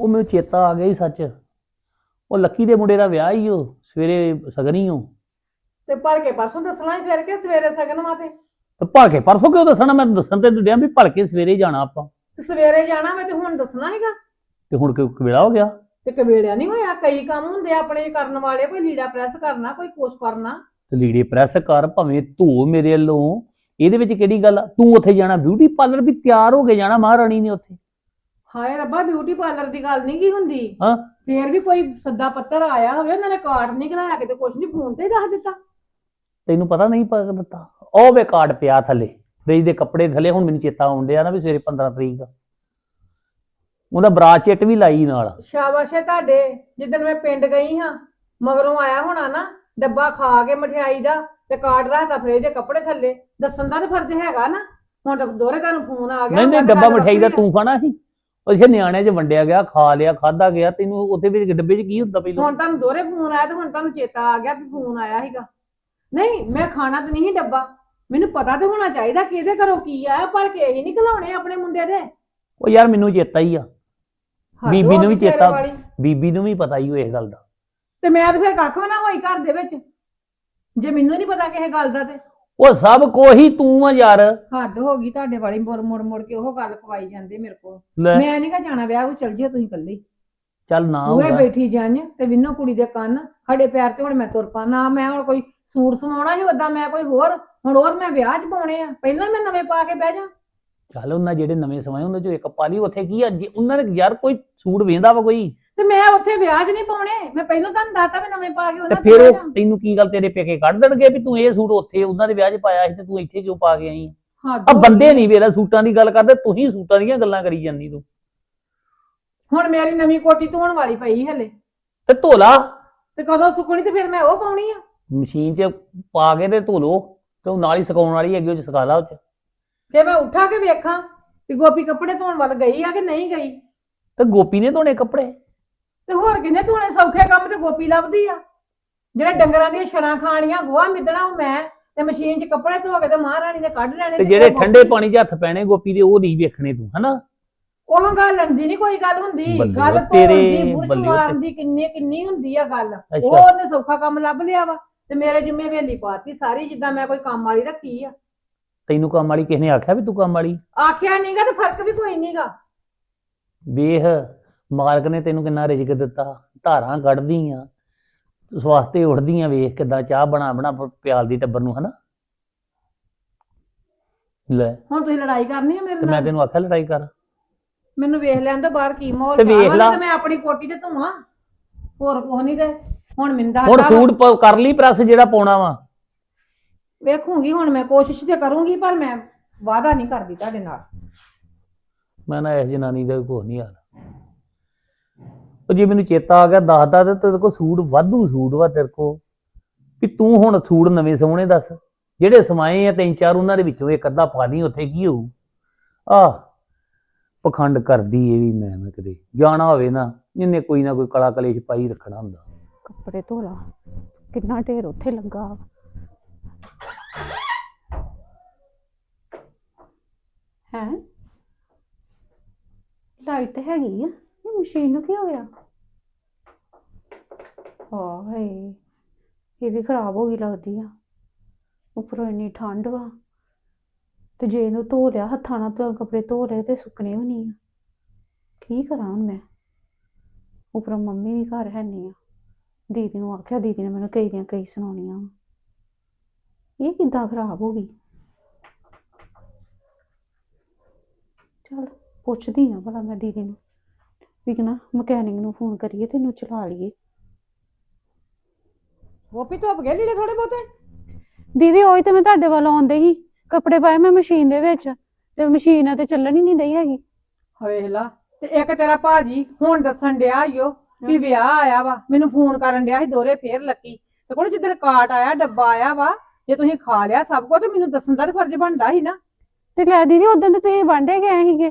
ਉਹ ਮੈਨੂੰ ਚੇਤਾ ਆ ਗਿਆ ਹੀ ਸੱਚ। ਉਹ ਲੱਕੀ ਦੇ ਮੁੰਡੇ ਦਾ ਵਿਆਹ ਹੀ ਉਹ ਸਵੇਰੇ ਸਗਨੀ ਉਹ। ਤੇ ਭੜ ਕੇ ਪਰਸੋਂ ਦੱਸਣਾ ਹੀ ਫਿਰ ਕੇ ਸਵੇਰੇ ਸਗਨ ਵਾ ਤੇ। ਤੇ ਭਲਕੇ ਪਰਸੋਂ ਕਿਉਂ ਦੱਸਣਾ? ਮੈਂ ਦੱਸਣ ਤੇ ਡਿਆ ਵੀ ਭਲਕੇ ਸਵੇਰੇ ਹੀ ਜਾਣਾ ਆਪਾਂ। ਤੇ ਸਵੇਰੇ ਜਾਣਾ ਮੈਂ ਤੇ ਹੁਣ ਦੱਸਣਾ ਹੀਗਾ ਤੇ ਹੁਣ ਕਿ ਵੇਲਾ ਹੋ ਗਿਆ? ਤੇ ਕਵੇੜਿਆ ਨਹੀਂ ਹੋਇਆ? ਕਈ ਕੰਮ ਹੁੰਦੇ ਆ ਆਪਣੇ ਕਰਨ ਵਾਲੇ ਕੋਈ ਲੀੜਾ ਪ੍ਰੈਸ ਕਰਨਾ ਕੋਈ ਕੁਛ ਕਰਨਾ। ਤੇ ਲੀੜੇ ਪ੍ਰੈਸ ਕਰ ਭਾਵੇਂ ਧੋ ਮੇਰੇ ਵੱਲੋਂ। ਇਹਦੇ ਵਿੱਚ ਕਿਹੜੀ ਗੱਲ ਆ? ਤੂੰ ਉੱਥੇ ਜਾਣਾ ਬਿਊਟੀ ਪਾਰਲਰ ਵੀ ਤਿਆਰ ਹੋ ਕੇ ਜਾਣਾ ਮਹਾਰਾਣੀ ਨੇ ਉੱਥੇ। ਹਾਏ ਰੱਬਾ ਬਿਊਟੀ ਪਾਰਲਰ ਦੀ ਗੱਲ ਨਹੀਂ ਕੀ ਹੁੰਦੀ। ਹਾਂ। ਫੇਰ ਵੀ ਕੋਈ ਸੱਦਾ ਪੱਤਰ ਆਇਆ ਹੋਵੇ ਉਹਨਾਂ ਨੇ ਕਾਰਡ ਨਹੀਂ ਕਰਾਇਆ ਕਿਤੇ ਕੁਛ ਨਹੀਂ ਫੋਨ ਤੇ ਹੀ ਦੱਸ ਦਿੱਤਾ। ਤੈਨੂੰ ਪਤਾ ਨਹੀਂ ਪਤਾ। ਦਿੱਤਾ ਉਹ ਵੇ ਕਾਰਡ ਪਿਆ ਥੱਲੇ ਫ੍ਰਿਜ ਦੇ ਕੱਪੜੇ ਥੱਲੇ ਹੁਣ ਮੈਨੂੰ ਚੇਤਾ ਆਉਣ ਡਿਆ ਨਾ ਵੀ ਸਵੇਰੇ 15 ਤਰੀਕ ਆ। ਉਹਦਾ ਬਰਾ ਚਿੱਟ ਵੀ ਲਾਈ ਨਾਲ। ਸ਼ਾਬਾਸ਼ ਹੈ ਤੁਹਾਡੇ ਜਿੱਦਣ ਮੈਂ ਪਿੰਡ ਗਈ ਹਾਂ ਮਗਰੋਂ ਆਇਆ ਹੋਣਾ ਨਾ ਡੱਬਾ ਖਾ ਕੇ ਮਠਿਆਈ ਦਾ ਤੇ ਕਾਰਡ ਰੱਖਦਾ ਫ੍ਰਿਜ ਦੇ ਕੱਪੜੇ ਥੱਲੇ। ਦੱਸਣ ਦਾ ਤੇ ਫਰਜ਼ ਹੈਗਾ ਨਾ। ਹੁਣ ਤਾਂ ਦੋਰੇ ਤੁਹਾਨੂੰ ਫੋਨ ਆ ਗਿਆ ਨਹੀਂ ਨਹੀਂ ਡੱਬਾ ਮਠਿਆਈ ਦਾ। ਤੂੰ ਖਾਣਾ ਸੀ? ਉਹ ਇੱਥੇ ਨਿਆਣਿਆਂ 'ਚ ਵੰਡਿਆ ਗਿਆ ਖਾ ਲਿਆ ਖਾਦਾ ਗਿਆ ਤੈਨੂੰ ਉੱਥੇ ਵਿੱਚ ਡੱਬੇ 'ਚ ਕੀ ਹੁੰਦਾ ਪਹਿਲਾਂ? ਹੁਣ ਤੁਹਾਨੂੰ ਦੋਰੇ ਫੋਨ ਆਇਆ ਤੇ ਹੁਣ ਤੁਹਾਨੂੰ ਚੇਤਾ ਆ ਗਿਆ ਵੀ ਫੋਨ ਆਇਆ ਸੀਗਾ। ਨਹੀਂ ਮੈਂ ਖਾਣਾ ਤੇ ਨਹੀਂ ਸੀ ਡੱਬਾ। ਮੈਨੂੰ ਪਤਾ ਤੇ ਹੋਣਾ ਚਾਹੀਦਾ ਕਿ ਇਹਦੇ ਘਰੋਂ ਕੀ ਆਇਆ ਪਰ ਕੇ ਇਹੀ ਨਹੀਂ ਘਲਾਉਣੇ ਆਪਣੇ ਮੁੰਡੇ ਦੇ। ਉਹ ਯਾਰ ਮੈਨੂੰ ਚੇਤਾ ਹੀ ਆ। ਹੱਦ ਬੀਬੀ ਹੋ ਨੂੰ ਵੀ ਗਈ ਤੇਰੇ ਚੇਤਾ- ਵਾਲੀ। ਬੀਬੀ ਨੂੰ ਵੀ ਪਤਾ ਹੀ ਉਹ ਇਸ ਗੱਲ ਦਾ। ਤੇ ਮੈਂ ਤਾਂ ਫਿਰ ਕੱਖ ਵੀ ਨਾ ਹੋਈ ਘਰ ਦੇ ਵਿੱਚ। ਜੇ ਮੈਨੂੰ ਨਹੀਂ ਪਤਾ ਕਿਸੇ ਗੱਲ ਦਾ ਤੇ। ਉਹ ਸਭ ਕੋਹੀ ਤੂੰ ਆ ਯਾਰ। ਹੱਦ ਹੋ ਗਈ ਤੁਹਾਡੇ ਵਾਲੀ ਮੁੜ ਮੁੜ ਮੁੜ ਕੇ ਉਹ ਗੱਲ ਖਵਾਈ ਜਾਂਦੇ ਮੇਰੇ ਕੋਲ। ਲੈ। ਮੈਂ ਨਹੀਂ ਕਾ ਜਾਣਾ ਵਿਆਹ ਉਹ ਚੱਲ ਜਿਓ ਤੁਸੀਂ ਇਕੱਲੇ। ਹੀ। ਚੱਲ ਨਾ ਬੂਹੇ ਬੈਠੀ ਜਾਂਝ ਤੇ ਵਿੰਨੋ ਕੁੜੀ ਦੇ ਕੰਨ ਖੜੇ ਪੈਰ ਤੇ ਹੁਣ ਮੈਂ ਤੁਰ ਪਾ ਨਾ ਮੈਂ ਹੁਣ ਕੋਈ ਸੂਟ ਸਵਾਉਣਾ ਸੀ ਉਦਾਂ ਮੈਂ ਕੋਈ ਹੋਰ ਹੁਣ ਹੋਰ ਮੈਂ ਵਿਆਹ 'ਚ ਪਾਉਣੇ ਆ। ਪਹਿਲਾਂ ਮੈਂ ਨਵੇਂ ਪਾ ਕੇ ਬਹਿ ਜਾ। ਚੱਲ ਉਹਨਾਂ ਜਿਹੜੇ ਨਵੇਂ ਸਮਾਏ ਉਹਨਾਂ ਚੋਂ ਇੱਕ ਪਾਲੀ ਉੱਥੇ ਕੀ ਆ? ਜੇ ਉਹਨਾਂ ਨੇ ਯਾਰ ਕੋਈ ਸੂਟ ਵੇਂਦਾ ਵਾ ਕੋਈ? ਤੇ ਮੈਂ ਉੱਥੇ ਵਿਆਹ 'ਚ ਨਹੀਂ ਪਾਉਣੇ। ਮੈਂ ਪਹਿਲਾਂ ਤੁਹਾਨੂੰ ਦੱਸਤਾ ਵੀ ਨਵੇਂ ਪਾ ਕੇ ਤੇ ਉਹਨਾਂ ਫਿਰ ਉਹ। ਤੈਨੂੰ ਕੀ ਗੱਲ ਤੇਰੇ ਪੇਕੇ ਕੱਢ ਦੇਣਗੇ ਵੀ ਤੂੰ ਇਹ ਸੂਟ ਉੱਥੇ ਉਹਨਾਂ ਦੇ ਵਿਆਹ 'ਚ ਪਾਇਆ ਸੀ ਤੇ ਤੂੰ ਇੱਥੇ ਕਿਉਂ ਪਾ ਕੇ ਆਈ ਆ? ਬੰਦੇ। ਨਹੀਂ ਵੇਲਾ ਸੂਟਾਂ ਦੀ ਗੱਲ ਕਰਦੇ ਤੂੰ ਹੀ ਸੂਟਾਂ ਦੀਆਂ ਗੱਲਾਂ ਕਰੀ ਜਾਂਦੀ ਤੂੰ। ਹੁਣ ਮੇਰੀ ਨਵੀਂ ਕੋਟੀ ਧੋਣ ਵਾਲੀ ਪਈ ਹਲੇ। ਤੇ ਧੋਲਾ ਤੇ ਕਦੋਂ ਸੁੱਕਣੀ ਤੇ ਫਿਰ ਮੈਂ ਉਹ ਪਾਉਣੀ ਆ। ਮਸ਼ੀਨ 'ਚ ਪਾ ਕੇ ਤੇ ਧੋ ਲੋ ਤੇ ਉਹ ਨਾਲ ਹੀ ਸੁਕਾਉਣ ਵਾਲੀ ਹੈਗੀ ਉਹ 'ਚ ਸੁਕਾ ਲਾ ਉਹ 'ਚ। ਤੇ ਮੈਂ ਉੱਠਾ ਕੇ ਵੇਖਾਂ ਵੀ ਗੋਪੀ ਕੱਪੜੇ ਧੋਣ ਵੱਲ ਗਈ ਆ ਕਿ ਨਹੀਂ ਗਈ। ਤੇ ਗੋਪੀ ਨੇ ਧੋਣੇ ਕੱਪੜੇ? ਤੇ ਹੋਰ ਕਿੰਨੇ ਧੋਣੇ ਸੌਖੇ ਕੰਮ ਤੇ ਗੋਪੀ ਲੱਭਦੀ ਆ? ਜਿਹੜੇ ਡੰਗਰਾਂ ਦੀਆਂ ਛੜਾਂ ਖਾਣੀਆਂ ਗੋਹਾ ਮਿੱਧਣਾ ਉਹ ਮੈਂ ਤੇ ਮਸ਼ੀਨ 'ਚ ਕੱਪੜੇ ਧੋ ਕੇ ਤੇ ਮਹਾਰਾਣੀ ਨੇ ਕੱਢ ਲੈਣੇ ਤੇ ਤੇ ਜਿਹੜੇ ਉਹ ਠੰਡੇ ਪਾਣੀ 'ਚ ਹੱਥ ਪੈਣੇ ਗੋਪੀ ਦੇ ਉਹ ਨਹੀਂ ਵੇਖਣੇ ਤੂੰ ਹਨਾ? ਉਹ ਗੱਲ ਲੰਦੀ ਨਹੀਂ ਕੋਈ ਗੱਲ ਹੁੰਦੀ। ਬੱਲੇ ਗੱਲ ਉਹ ਧੋਣ ਤੇਰੇ- ਦੀ ਬੁਰਸ਼ ਬੱਲੇ ਉਹ ਮਾਰਨ ਦੀ ਕਿੰਨੀ ਕਿੰਨੀ ਹੁੰਦੀ ਆ ਗੱਲ। ਉਹ ਅੱਛਾ ਉਹਨੇ ਸੌਖਾ ਕੰਮ ਲੱਭ ਲਿਆ ਵਾ ਤੇ ਮੇਰੇ ਜਿੰਮੇ ਵੇਲੀ ਪਾਤੀ ਸਾਰੀ ਜਿੱਦਾਂ ਮੈਂ ਕੋਈ ਕੰਮ ਵਾਲੀ ਰੱਖੀ ਆ। ਤੈਨੂੰ ਕੰਮ ਵਾਲੀ ਕਿਸ ਨੇ ਆਖਿਆ ਵੀ ਤੂੰ ਕੰਮ ਵਾਲੀ? ਆਖਿਆ ਨਹੀਂਗਾ ਤੇ ਫ਼ਰਕ ਵੀ ਕੋਈ ਨਹੀਂਗਾ ਵੇਖ ਮਾਲਕ ਨੇ ਤੈਨੂੰ ਕਿੰਨਾ ਰਿਜ਼ਕ ਦਿੱਤਾ? ਧਾਰਾਂ ਕੱਢਦੀ ਆ ਸਵਾਸਤੇ ਉੱਠਦੀ ਆ ਵੇਖ ਕਿਦਾਂ ਚਾਹ ਬਣਾ ਬਣਾ ਪ- ਪਿਆਲਦੀ ਟੱਬਰ ਨੂੰ ਹਨਾ? ਲੈ। ਹੁਣ ਤੁਸੀਂ ਲੜਾਈ ਕਰਨੀ ਆ ਮੇਰੇ ਤੇ ਮੈਂ ਨਾਲ? ਤੈਨੂੰ ਆਖਿਆ ਲੜਾਈ ਕਰ। ਮੈਨੂੰ ਵੇਖ ਲੈਣ ਤੋਂ ਬਾਹਰ ਕੀ ਮਾਹੌਲ ਤੇ ਵੇਖ ਲਾ। ਤੇ ਮੈਂ ਆਪਣੀ ਕੋਟੀ ਤੇ ਧੋਵਾਂ ਹੋਰ ਕੁਛ ਨਹੀਂ ਤੇ। ਹੁਣ ਮਿੰਦਾ ਹੁਣ ਸੂਟ ਪ- ਕਰ ਲਈ ਪ੍ਰੈਸ ਜਿਹੜਾ ਪਾਉਣਾ ਵਾ। ਵੇਖੂੰਗੀ ਹੁਣ ਮੈਂ ਕੋਸ਼ਿਸ਼ ਤੇ ਕਰੂੰਗੀ ਪਰ ਮੈਂ ਵਾਅਦਾ ਨਹੀਂ ਕਰਦੀ ਤੁਹਾਡੇ ਨਾਲ। ਮੈਂ ਨਾ ਇਸ ਜਨਾਨੀ ਦਾ ਕੋਈ ਨਹੀਂ ਹਾਲ। ਉਹ ਜੇ ਮੈਨੂੰ ਚੇਤਾ ਆ ਗਿਆ ਦੱਸਦਾ ਤੇ ਤੇਰੇ ਕੋਲ ਸੂਟ ਵਾਧੂ ਸੂਟ ਵਾ ਤੇਰੇ ਕੋਲ। ਵੀ ਤੂੰ ਹੁਣ ਸੂਟ ਨਵੇਂ ਸੋਹਣੇ ਦੱਸ। ਜਿਹੜੇ ਸਮਾਏ ਆ ਤਿੰਨ ਚਾਰ, ਉਹਨਾਂ ਦੇ ਵਿੱਚੋਂ ਇੱਕ ਅੱਧਾ ਪਾ ਲਈ, ਉੱਥੇ ਕੀ ਹੋਊ? ਆ ਪਖੰਡ ਕਰਦੀ ਇਹ ਵੀ ਮੈਂ ਨਾ ਕਦੇ ਜਾਣਾ ਹੋਵੇ ਨਾ ਇਹਨੇ ਕੋਈ ਨਾ ਕੋਈ ਕਲਾ ਕਲੇਸ਼ ਪਾਈ ਰੱਖਣਾ ਹੁੰਦਾ। ਕੱਪੜੇ ਧੋ ਲਾ ਕਿੰਨਾ ਢੇਰ ਉੱਥੇ ਲੱਗਾ ਵਾ। ਹੈਂ? ਲਾਈਟ ਹੈਗੀ ਆ। ਇਹ ਮਸ਼ੀਨ ਨੂੰ ਕੀ ਹੋ ਗਿਆ? ਹਾਏ, ਇਹ ਵੀ ਖਰਾਬ ਹੋ ਗਈ ਲੱਗਦੀ ਆ। ਉੱਪਰੋਂ ਇੰਨੀ ਠੰਡ ਵਾ। ਤੇ ਜੇ ਇਹਨੂੰ ਧੋ ਲਿਆ, ਹੱਥਾਂ ਨਾਲ ਤਾਂ ਕੱਪੜੇ ਧੋ ਲਏ ਤੇ ਸੁੱਕਣੇ ਵੀ ਨਹੀਂ ਆ। ਕੀ ਕਰਾਂ ਹੁਣ ਮੈਂ? ਉੱਪਰੋਂ ਮੰਮੀ ਵੀ ਘਰ ਹੈ ਨਹੀਂ ਆ। ਦੀਦੀ ਨੂੰ ਆਖਿਆ, ਦੀਦੀ ਨੇ ਮੈਨੂੰ ਕਈ ਦੀਆਂ ਕਈ ਸੁਣਾਉਣੀਆਂ ਵਾਂ। ਇਹ ਕਿੱਦਾਂ ਖਰਾਬ ਹੋ ਗਈ? ਚਲ, ਪੁੱਛਦੀ ਆ ਭਲਾ ਮੈਂ ਦੀਦੀ ਨੂੰ। ਵੀ ਕਿ ਨਾ, ਮਕੈਨਿਕ ਨੂੰ ਫੋਨ ਕਰੀਏ ਤੇ ਇਹਨੂੰ ਚਲਾ ਲਈਏ। ਗੋਪੀ ਧੁੱਪ ਗਏ ਲੀੜੇ ਥੋੜੇ ਬਹੁਤੇ? ਦੀਦੀ ਉਹੀ ਤੇ ਮੈਂ ਤੁਹਾਡੇ ਵੱਲ ਆਉਂਦੇ ਸੀ। ਕੱਪੜੇ ਪਾਏ ਮੈਂ ਮਸ਼ੀਨ ਦੇ ਵਿੱਚ ਤੇ ਮਸ਼ੀਨ ਤੇ ਚੱਲਣ ਹੀ ਨਹੀਂ ਦਈ ਹੈਗੀ। ਵੇਖ ਲਾ ਤੇ ਇੱਕ ਤੇਰਾ ਭਾਜੀ ਹੁਣ ਦੱਸਣ ਡਿਆ ਈਓ ਵੀ ਵਿਆਹ ਆਇਆ ਵਾ ਮੈਨੂੰ ਫੋਨ ਕਰਨ ਡਿਆ ਸੀ ਦੋਰੇ ਫੇਰ ਲੱਕੀ। ਤੇ ਕੋਲ ਜਿੱਦਣ ਕਾਟ ਆਇਆ ਡੱਬਾ ਆਇਆ ਵਾ ਜੇ ਤੁਸੀਂ ਖਾ ਲਿਆ ਸਭ ਕੁਝ ਤੇ ਮੈਨੂੰ ਦੱਸਣ ਦਾ ਤਾਂ ਫਰਜ਼ ਬਣਦਾ ਸੀ ਨਾ। ਤੇ ਲੈ ਦੀਦੀ ਉਦੋਂ ਤੇ ਤੁਸੀਂ ਵਾਂਡੇ ਗਏ ਸੀਗੇ।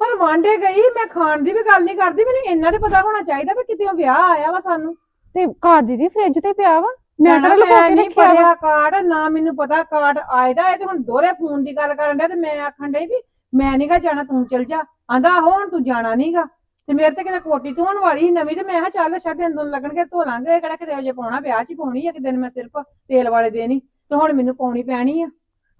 ਪਰ ਵਾਂਡੇ ਗਈ ਮੈਂ ਖਾਣ ਦੀ ਵੀ ਗੱਲ ਨਹੀਂ ਕਰਦੀ ਮੈਨੂੰ ਇੰਨਾ ਤੇ ਪਤਾ ਹੋਣਾ ਚਾਹੀਦਾ ਵੀ ਕਿਤੇ ਵਿਆਹ ਆਇਆ ਵਾ ਸਾਨੂੰ। ਤੇ ਘਰ ਦੀਦੀ ਫ੍ਰਿਜ ਤੇ ਪਿਆ ਵਾ। ਮੈਂ ਮੈਂ ਕੇ ਨਹੀਂ ਰੱਖਿਆ ਵਾ। ਪੜਿਆ ਕਾਰਡ ਨਾ ਮੈਨੂੰ ਪਤਾ ਕਾਰਡ ਆਇਦਾ ਇਹ ਤੇ ਹੁਣ ਦੋਰੇ ਫੋਨ ਦੀ ਗੱਲ ਕਰਨ ਡਿਆ ਤੇ ਮੈਂ ਆਖਣ ਡਈ ਵੀ ਮੈਂ ਨਹੀਂਗਾ ਜਾਣਾ ਤੂੰ ਚਲ ਜਾ। ਆਂਦਾ ਹੁਣ ਤੂੰ ਜਾਣਾ ਨਹੀਂਗਾ ਤੇ ਮੇਰੇ ਤੇ ਕਿਤੇ ਕੋਟੀ ਧੋਣ ਵਾਲੀ ਸੀ ਨਵੀਂ ਤੇ ਮੈਂ ਕਿਹਾ ਚੱਲ ਅੱਛਾ ਦਿਨ ਦੋ ਲੱਗਣਗੇ ਧੋ ਲਾਂਗੇ। ਇਹ ਕਿਹੜਾ ਕਿਤੇ ਅਜੇ ਪਾਉਣਾ ਵਿਆਹ 'ਚ ਹੀ ਪਾਉਣੀ ਆ ਇੱਕ ਦਿਨ ਮੈਂ ਸਿਰਫ ਤੇਲ ਵਾਲੇ ਹੀ ਤੇ ਹੁਣ ਮੈਨੂੰ ਪਾਉਣੀ ਪੈਣੀ ਆ।